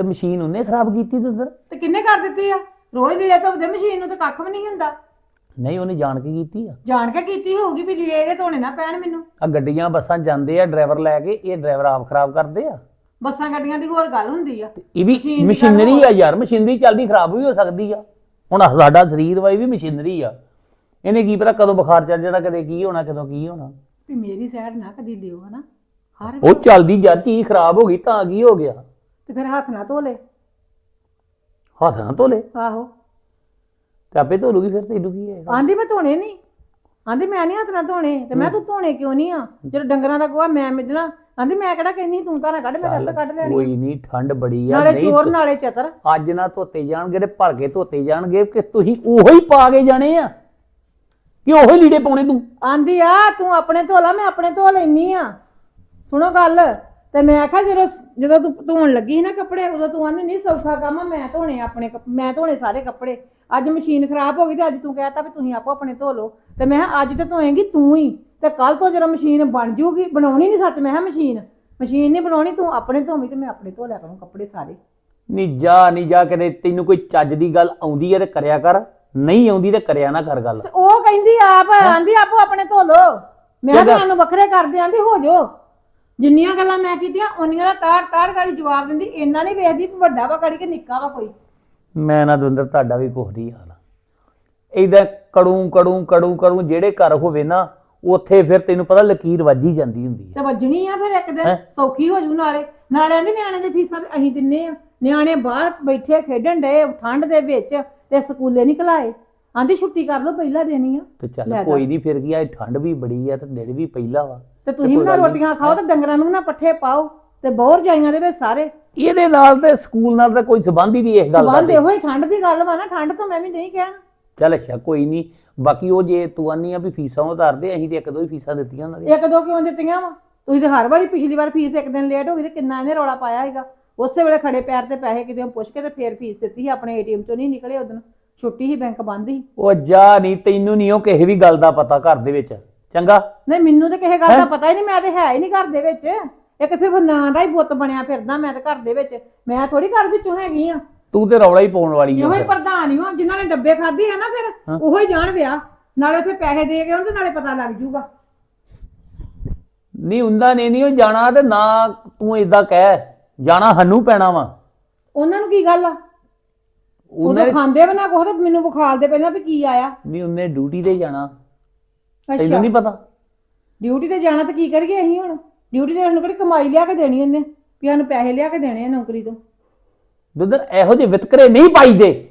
ਤੇ ਮਸ਼ੀਨ ਉਹਨੇ ਖਰਾਬ ਕੀਤੀ ਤੇ ਉਧਰ। ਤੇ ਕਿੰਨੇ ਕਰ ਦਿੱਤੀ ਆ? ਰੋਜ਼ ਲੀੜੇ ਧੋਦੇ ਮਸ਼ੀਨ ਨੂੰ ਤੇ ਕੱਖ ਵੀ ਨਹੀਂ ਹੁੰਦਾ। ਨਹੀਂ ਉਹਨੇ ਜਾਣ ਕੇ ਕੀਤੀ ਆ। ਜਾਣ ਕੇ ਕੀਤੀ ਹੋਊਗੀ ਵੀ ਲੀੜੇ ਇਹਦੇ ਧੋਣੇ ਨਾ ਪੈਣ ਮੈਨੂੰ। ਆ ਗੱਡੀਆਂ ਬੱਸਾਂ ਜਾਂਦੇ ਆ ਡਰਾਈਵਰ ਲੈ ਕੇ ਇਹ ਡਰਾਈਵਰ ਆਪ ਖਰਾਬ ਕਰਦੇ ਆ। ਬੱਸਾਂ ਗੱਡੀਆਂ ਦੀ ਹੋਰ ਗੱਲ ਹੁੰਦੀ ਆ। ਇਹ ਵੀ ਮਸ਼ੀਨ ਦੀ ਗੱਲ ਮਸ਼ੀਨਰੀ। ਆ ਯਾਰ ਮਸ਼ੀਨਰੀ ਚੱਲਦੀ ਖਰਾਬ ਵੀ ਹੋ ਸਕਦੀ ਆ। ਹੁਣ ਸਾਡਾ ਸਰੀਰ ਵਾ ਇਹ ਵੀ ਮਸ਼ੀਨਰੀ ਆ। ਇਹਨੇ ਕੀ ਪਤਾ ਕਦੋਂ ਬੁਖਾਰ ਚੜ ਜਾਣਾ ਕਦੇ ਕੀ ਹੋਣਾ ਕਦੋਂ ਕੀ ਹੋਣਾ। ਵੀ ਮੇਰੀ ਸਾਈਡ ਨਾ ਕਦੀ ਲਿਓ ਹਨਾ? ਹਰ ਉਹ ਚੱਲਦੀ ਜਾਂ ਚੀਜ਼ ਖਰਾਬ ਹੋ ਗਈ ਤਾਂ ਕੀ ਹੋ ਗਿਆ? ਤੇ ਫਿਰ ਹੱਥ ਨਾ ਧੋ ਲੈ। ਹੱਥ ਨਾ ਧੋਲੇ ਆਹੋ। ਤੇ ਆਪੇ ਧੋ ਲੂਗੀ ਫਿਰ ਤੈਨੂੰ ਕੀ ਹੈ ਆਂਦੀ ਮੈਂ ਧੋਣੇ ਨਹੀਂ ਆਂਦੀ ਮੈਂ ਨਹੀਂ ਹੱਥ ਨਾਲ ਧੋਣੇ। ਤੇ ਮੈਂ ਤੂੰ ਧੋਣੇ ਕਿਉਂ ਨਹੀਂ ਆ? ਜਦੋਂ ਡੰਗਰਾਂ ਦਾ ਗੋਹਾ ਮੈਂ ਮਿੱਧਣਾ ਆਂਦੀ ਮੈਂ ਕਿਹੜਾ ਕਹਿੰਦੀ ਤੂੰ ਘਰਾਂ ਕੱਢ ਮੈਂ ਤਾਂ ਕੱਢ ਲੈਣੀ ਕੋਈ ਨਹੀਂ ਠੰਡ ਬੜੀ ਆ ਨਾਲੇ ਨਹੀਂ ਚੋਰ ਨਾਲੇ ਚਤਰ। ਅੱਜ ਨਾ ਧੋਤੇ ਜਾਣਗੇ ਤੇ ਭਰ ਕੇ ਧੋਤੇ ਜਾਣਗੇ ਕਿ ਤੁਸੀਂ ਉਹੋ ਹੀ ਪਾ ਕੇ ਜਾਣੇ ਆ। ਕਿ ਉਹੋ ਹੀ ਲੀੜੇ ਪਾਉਣੇ ਤੂੰ? ਆਂਦੀ ਆ ਤੂੰ ਆਪਣੇ ਧੋ ਲਾ ਮੈਂ ਆਪਣੇ ਧੋ ਲੈਨੀ ਆ। ਸੁਣੋ ਗੱਲ। ਤੇ ਮੈਂ ਆਖਿਆ ਜਦੋਂ ਜਦੋਂ ਤੂੰ ਧੋਣ ਲੱਗੀ ਸੀ ਨਾ ਕੱਪੜੇ ਉਦੋਂ ਤੂੰ ਆਂਦੀ ਨਹੀਂ ਸੌਖਾ ਕੰਮ ਆ ਮੈਂ ਧੋਣੇ ਆਪਣੇ ਕੱਪ- ਮੈਂ ਧੋਣੇ ਸਾਰੇ ਕੱਪੜੇ। ਅੱਜ ਮਸ਼ੀਨ ਖਰਾਬ ਹੋ ਗਈ ਤੇ ਅੱਜ ਤੂੰ ਕਹਿਤਾ ਵੀ ਤੁਸੀਂ ਆਪੋ ਆਪਣੇ ਧੋ ਲਓ। ਤੇ ਮੈਂ ਕਿਹਾ ਅੱਜ ਤੇ ਧੋਏਂਗੀ ਤੂੰ ਹੀ। ਤੇ ਕੱਲ ਤੋਂ ਜਦੋਂ ਮਸ਼ੀਨ ਬਣ ਜੂਗੀ ਬਣਾਉਣੀ ਨਹੀਂ ਸੱਚ ਮੈਂ ਕਿਹਾ ਮਸ਼ੀਨ। ਮਸ਼ੀਨ ਨਹੀਂ ਬਣਾਉਣੀ ਤੂੰ ਆਪਣੇ ਧੋਵੀਂ ਤੇ ਮੈਂ ਆਪਣੇ ਧੋ ਲਿਆ ਕਰੂੰ ਕੱਪੜੇ ਸਾਰੇ। ਨਹੀਂ ਜਾ ਨਹੀਂ ਜਾ ਕੇ ਤੈਨੂੰ ਕੋਈ ਚੱਜ ਦੀ ਗੱਲ ਆਉਂਦੀ ਹੈ ਤੇ ਕਰਿਆ ਕਰ। ਨਹੀਂ ਆਉਂਦੀ ਤੇ ਕਰਿਆ ਨਾ ਕਰ ਗੱਲ। ਤੇ ਉਹ ਕਹਿੰਦੀ ਆਪ ਆਂਦੀ ਆਪੋ ਆਪਣੇ ਧੋ ਲੋ ਮੈਂ ਕਿਹਾ ਵੱਖਰੇ ਕਰਦੇ ਆਂਦੀ ਹੋ ਜੋ ਜਿੰਨੀਆਂ ਗੱਲਾਂ ਮੈਂ ਕੀਤੀਆਂ ਉਨੀਆਂ ਦਾ ਤਾੜ ਤਾੜ ਗਾੜੀ ਜਵਾਬ ਦਿੰਦੀ ਇੰਨਾ ਨਹੀਂ ਵੇਖਦੀ ਵੀ ਵੱਡਾ ਵਾ ਗਾੜੀ ਕਿ ਨਿੱਕਾ ਵਾ ਕੋਈ। ਮੈਂ ਨਾ ਦਵਿੰਦਰ ਤੁਹਾਡਾ ਵੀ ਨਹੀਂ ਹਾਲ ਇਦਾਂ ਕੜੂ ਕੜੂ ਕੜੂ ਕੜੂ ਜਿਹੜੇ ਘਰ ਹੋਵੇ ਨਾ ਉੱਥੇ ਫਿਰ ਤੈਨੂੰ ਪਤਾ ਲਕੀਰ ਵੱਜੀ ਜਾਂਦੀ ਹੁੰਦੀ ਹੈ ਤੇ ਵੱਜਣੀ ਆ ਫਿਰ ਇੱਕ ਦਿਨ ਹੈਂ? ਸੌਖੀ ਹੋ ਜੂ ਨਾਲੇ। ਨਾਲੇ ਆਂਦੀ ਨਿਆਣੇ ਦੇ ਫੀਸਾਂ ਤੇ ਅਸੀਂ ਦਿੰਨੇ ਆ। ਨਿਆਣੇ ਬਾਹਰ ਬੈਠੇ ਖੇਡਣ ਡਏ ਠੰਡ ਦੇ ਵਿੱਚ ਤੇ ਸਕੂਲੇ ਨਹੀਂ ਘਲਾਏ ਆਂਦੀ ਛੁੱਟੀ ਕਰ ਲਓ ਪਹਿਲਾਂ ਦੇਣੀ ਆ। ਤੇ ਲੈ ਚੱਲ ਦੱਸ। ਕੋਈ ਨਹੀਂ ਫਿਰ ਕੀ ਆ ਠੰਡ ਵੀ ਬੜੀ ਆ ਤੇ ਦਿਨ ਵੀ ਪਹਿਲਾ ਵਾ। ਤੇ ਤੁਸੀਂ ਕੋਈ ਨਾ ਗੱਲ ਨੀ। ਰੋਟੀਆਂ ਖਾਓ ਤੇ ਡੰਗਰਾਂ ਨੂੰ ਨਾ ਪੱਠੇ ਪਾਓ ਤੇ ਬੋਰ ਜਾਈਆਂ ਦੇ ਵਿੱਚ ਸਾਰੇ। ਇਹਦੇ ਨਾਲ ਤੇ ਸਕੂਲ ਨਾਲ ਤਾਂ ਕੋਈ ਸੰਬੰਧ ਹੀ ਨਹੀਂ ਇਸ ਗੱਲ ਦਾ ਸਬੰਧ ਤੇ। ਇਹੋ ਹੀ ਠੰਡ ਦੀ ਗੱਲ ਵਾ ਨਾ ਠੰਡ ਤੋਂ ਮੈਂ ਵੀ ਨਹੀਂ ਕਹਿਣਾ ਚੱਲ ਅੱਛਾ ਕੋਈ ਨਹੀਂ ਬਾਕੀ ਉਹ ਜੇ ਤੂੰ ਆਨੀ ਆ ਵੀ ਫੀਸਾਂ ਉਤਾਰਦੇ ਅਸੀਂ ਤੇ ਇੱਕ ਦੋ ਹੀ ਫੀਸਾਂ ਦਿੱਤੀਆਂ ਉਹਨਾਂ ਦੀਆਂ। ਇੱਕ ਦੋ ਕਿਉਂ ਦਿੱਤੀਆਂ ਵਾ? ਤੁਸੀਂ ਤੇ ਹਰ ਵਾਰੀ ਪਿਛਲੀ ਵਾਰ ਫੀਸ ਇੱਕ ਦਿਨ ਲੇਟ ਹੋ ਗਈ ਤੇ ਕਿੰਨਾ ਇਹਨੇ ਰੌਲਾ ਪਾਇਆ ਹੈਗਾ ਉਸੇ ਵੇਲੇ ਖੜੇ ਪੈਰ ਤੇ ਪੈਸੇ ਕਿਤੇ ਪੁੱਛ ਕੇ ਤੇ ਫੇਰ ਫੀਸ ਦਿੱਤੀ ਸੀ ਆਪਣੇ ਏਟੀਐਮ ਚੋਂ ਨਹੀਂ ਨਿਕਲੇ ਉਦੋਂ। ਛੁੱਟੀ ਹੀ ਬੈਂਕ ਬੰਦ ਸੀ ਉਹ ਜਾ ਨਹੀਂ ਤੈਨੂੰ ਨਹੀਂ ਉਹ ਕਿਸੇ ਵੀ ਗੱਲ ਦਾ ਪਤਾ ਘਰ ਦੇ ਵਿੱਚ। ਚੰਗਾ? ਨਹੀਂ ਮੈਨੂੰ ਤੇ ਕਿਸੇ ਗੱਲ ਦਾ? ਪਤਾ ਹੀ ਨਹੀਂ ਮੈਂ ਤੇ ਹੈ ਹੀ ਨਹੀਂ ਘਰ ਦੇ ਵਿੱਚ। ਇੱਕ ਸਿਰਫ ਨਾਂ ਦਾ ਹੀ ਬੁੱਤ ਬਣਿਆ ਫਿਰਦਾ ਮੈਂ ਤੇ ਘਰ ਦੇ ਵਿੱਚ। ਮੈਂ ਥੋੜੀ ਘਰ ਵਿੱਚੋਂ ਹੈਗੀ ਆ। ਤੂੰ ਤੇ ਰੌਲਾ ਹੀ ਪਾਉਣ ਵਾਲੀ ਆ। ਹੀ ਫਿਰ। ਪ੍ਰਧਾਨ ਹੀ ਹੋ ਜਿਨ੍ਹਾਂ ਨੇ ਡੱਬੇ ਖਾਧੇ ਆ ਨਾ ਫਿਰ। ਉਹੋ ਹੀ ਜਾਣ ਵਿਆਹ। ਨਾਲੇ ਉੱਥੇ ਪੈਸੇ ਦੇ ਕੇ ਤੇ ਨਾਲੇ ਪਤਾ ਲੱਗ ਜੂਗਾ। ਨਹੀਂ ਹੁੰਦਾ ਨਹੀਂ ਨਹੀਂ ਉਹ ਜਾਣਾ ਤੇ ਨਾ ਤੂੰ ਇਦਾਂ ਕਹਿ। ਜਾਣਾ ਸਾਨੂੰ ਪੈਣਾ ਵਾ। ਉਹਨਾਂ ਨੂੰ ਕੀ ਗੱਲ ਆ? ਉਹਨੇ ਉਦੋਂ ਖਾਂਦੇ ਵੀ ਨਾ ਕੋਹ ਤੇ ਮੈਨੂੰ ਵਿਖਾਲਦੇ ਪਹਿਲਾਂ ਵੀ ਕੀ ਆਇਆ। ਨਹੀਂ ਉਹਨੇ ਡਿਊਟੀ ਤੇ ਜਾਣਾ। ਤੈਨੂੰ ਨਹੀਂ ਪਤਾ? ਡਿਊਟੀ ਤੇ ਜਾਣਾ ਤਾਂ ਕੀ ਕਰੀਏ ਅਸੀਂ ਹੁਣ? ਡਿਊਟੀ ਤੇ ਸਾਨੂੰ ਕਿਹੜੀ ਕਮਾਈ ਲਿਆ ਕੇ ਦੇਣੀ ਉਹਨੇ? ਵੀ ਸਾਨੂੰ ਪੈਸੇ ਲਿਆ ਕੇ ਦੇਣੇ ਆ ਨੌਕਰੀ ਤੋਂ। ਦੁੱਧਰ ਇਹੋ ਜਿਹੇ ਵਿਤਕਰੇ ਨਹੀਂ ਪਾਈਦੇ।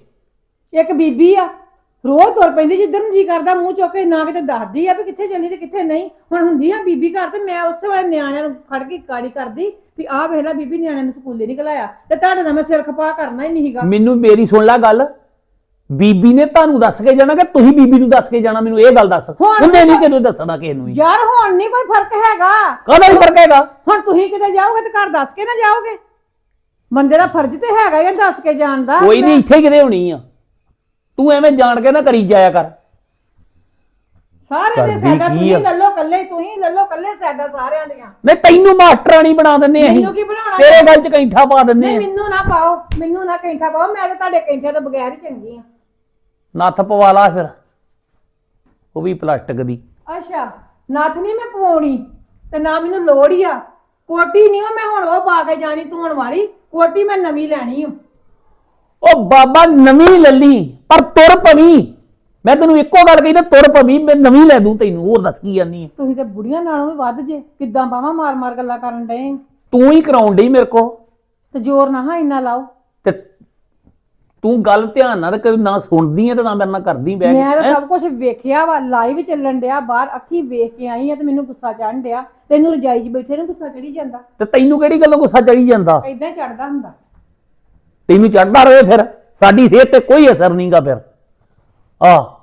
ਇੱਕ ਬੀਬੀ ਆ। ਰੋਜ਼ ਤੁਰ ਪੈਂਦੀ ਜਿੱਧਰ ਨੂੰ ਜੀ ਕਰਦਾ ਮੂੰਹ ਚੁੱਕ ਕੇ ਨਾ ਕਿਤੇ ਦੱਸਦੀ ਆ ਵੀ ਕਿੱਥੇ ਚੱਲੀ ਤੇ ਕਿੱਥੇ ਨਹੀਂ। ਹੁਣ ਹੁੰਦੀ ਆ ਬੀਬੀ ਘਰ ਤੇ ਮੈਂ ਉਸੇ ਵੇਲੇ ਨਿਆਣਿਆਂ ਨੂੰ ਫੜ ਕੇ ਕਾੜੀ ਕਰਦੀ ਵੀ ਆਹ ਵੇਖ ਲੈ ਬੀਬੀ ਨਿਆਣਿਆਂ ਨੂੰ ਸਕੂਲੇ ਨਹੀਂ ਘਲਾਇਆ ਤੇ ਤੁਹਾਡੇ ਨਾਲ ਮੈਂ ਸਿਰ ਖਪਾ ਕਰਨਾ ਹੀ ਨਹੀਂ ਸੀਗਾ ਮੈਨੂੰ ਮੇਰੀ ਸੁਣ ਲੈ ਗੱਲ। ਬੀਬੀ ਨੇ ਤੁਹਾਨੂੰ ਦੱਸ ਕੇ ਜਾਣਾ ਕਿ ਤੁਸੀਂ ਬੀਬੀ ਨੂੰ ਦੱਸ ਕੇ ਜਾਣਾ? ਮੈਨੂੰ ਇਹ ਗੱਲ ਦੱਸ। ਹੁਣ ਉਹਨੇ ਨਹੀਂ ਕਿਹਨੂੰ ਦੱਸਣਾ ਕਿਸੇ ਨੂੰ ਹੀ ਯਾਰ ਹੁਣ ਨਹੀਂ ਕੋਈ ਫ਼ਰਕ ਹੈਗਾ। ਕਾਹਦਾ ਹੀ ਫ਼ਰਕ ਹੈਗਾ? ਹੁਣ ਤੁਸੀਂ ਕਿਤੇ ਜਾਓਗੇ ਤੇ ਘਰ ਦੱਸ ਕੇ ਨਾ ਜਾਓਗੇ। ਬੰਦੇ ਦਾ ਫਰਜ਼ ਤੇ ਹੈਗਾ ਇਹ ਦੱਸ ਕੇ ਜਾਣ ਦਾ। ਕੋਈ ਨਹੀਂ ਇੱਥੇ ਕਿਤੇ ਹੋਣੀ ਆ। ਤੂੰ ਐਵੇਂ ਜਾਣ ਕੇ ਨਾ ਕਰੀ ਜਾਇਆ ਕਰ। ਸਾਰੇ ਦੇ ਕਰਦੀ ਸਾਡਾ ਕੀ ਤੁਸੀਂ ਆ? ਲੱਲੋ ਕੱਲੇ ਤੁਸੀਂ ਲੱਲੋ ਕੱਲੇ ਸਾਡਾ ਸਾਰਿਆਂ ਦੀਆਂ। ਨਹੀਂ ਤੈਨੂੰ ਮਾਸਟਰਾਣੀ ਬਣਾ ਦਿੰਨੇ ਅਸੀਂ। ਮੈਨੂੰ ਕੀ ਬਣਾਉਣਾ? ਤੇਰੇ ਗੱਲ 'ਚ ਕੈਂਠਾ ਪਾ ਦਿੰਨੇ ਨਹੀਂ ਆ। ਮੈਨੂੰ ਨਾ ਪਾਓ ਮੈਨੂੰ ਨਾ ਕੈਂਠਾ ਪਾਓ ਮੈਂ ਤਾਂ ਤੁਹਾਡੇ ਕੈਂਠੇ ਤੋਂ ਬਗੈਰ ਹੀ ਚੰਗੀ ਆ। ਨੱਥ ਪਵਾ ਲਾ ਫਿਰ। ਉਹ ਵੀ ਪਲਾਸਟਿਕ ਦੀ। ਅੱਛਾ ਨੱਥ ਨਹੀਂ ਮੈਂ ਪਵਾਉਣੀ ਤੇ ਨਾ ਮੈਨੂੰ ਲੋੜ ਹੀ ਆ। ਕੋਟੀ ਨਹੀਂ ਉਹ ਮੈਂ ਹੁਣ ਉਹ ਪਾ ਕੇ ਜਾਣੀ ਧੋਣ ਵਾਲੀ ਕੋਟੀ ਮੈਂ ਨਵੀਂ ਲੈਣੀ ਓ ਉਹ ਬਾਬਾ ਨਵੀਂ ਲੱਲੀ ਤੁਰ ਪਵੀ। ਮੈਂ ਤੈਨੂੰ ਇੱਕੋ ਗੱਲ ਕਹੀ ਨਾ ਤੁਰ ਪਵੀ ਮੈਂ ਨਵੀਂ ਲੈ ਦੂੰ ਤੈਨੂੰ ਹੋਰ ਦੱਸ ਕੀ ਜਾਨੀ ਆ। ਤੁਸੀਂ ਤੇ ਬੁੜੀਆਂ ਨਾਲੋਂ ਵੀ ਵੱਧ ਜੇ ਕਿੱਦਾਂ ਬਾਵਾ ਮਾਰ ਮਾਰ ਗੱਲਾਂ ਕਰਨ ਡਏ ਆਂ। ਤੂੰ ਹੀ ਕਰਾਉਣ ਡਈ ਮੇਰੇ ਕੋ ਤੇ ਜ਼ੋਰ ਨਾ ਹਾਂ ਇੰਨਾ ਲਾਓ। ਤੇ ਤੂੰ ਗੱਲ ਧਿਆਨ ਨਾਲ ਤੇ ਨਾ ਸੁਣਦੀ ਐ ਤੇ ਨਾ ਮੇਰੇ ਨਾਲ ਕਰਦੀ ਬੈਠ ਮੈਂ ਤਾਂ ਸਭ ਕੁਝ ਵੇਖਿਆ ਵਾ ਲਾਈਵ ਚੱਲਣ ਡਿਆ ਬਾਹਰ ਅੱਖੀ ਵੇਖ ਕੇ ਆਈ ਆ ਤੇ ਮੈਨੂੰ ਗੁੱਸਾ ਚੜ੍ਹਨ ਡਿਆ। ਤੈਨੂੰ ਰਜਾਈ 'ਚ ਬੈਠੇ ਨੂੰ ਗੁੱਸਾ ਚੜੀ ਜਾਂਦਾ? ਤੇ ਤੈਨੂੰ ਕਿਹੜੀ ਗੱਲੋਂ ਗੁੱਸਾ ਚੜੀ ਜਾਂਦਾ? ਏਦਾਂ ਚੜਦਾ ਹੁੰਦਾ। ਤੈਨੂੰ ਚੜਦਾ ਰਹੇ ਫਿਰ ਸਾਡੀ ਸਿਹਤ ਤੇ ਕੋਈ ਅਸਰ ਨਹੀਂਗਾ ਫਿਰ। ਆ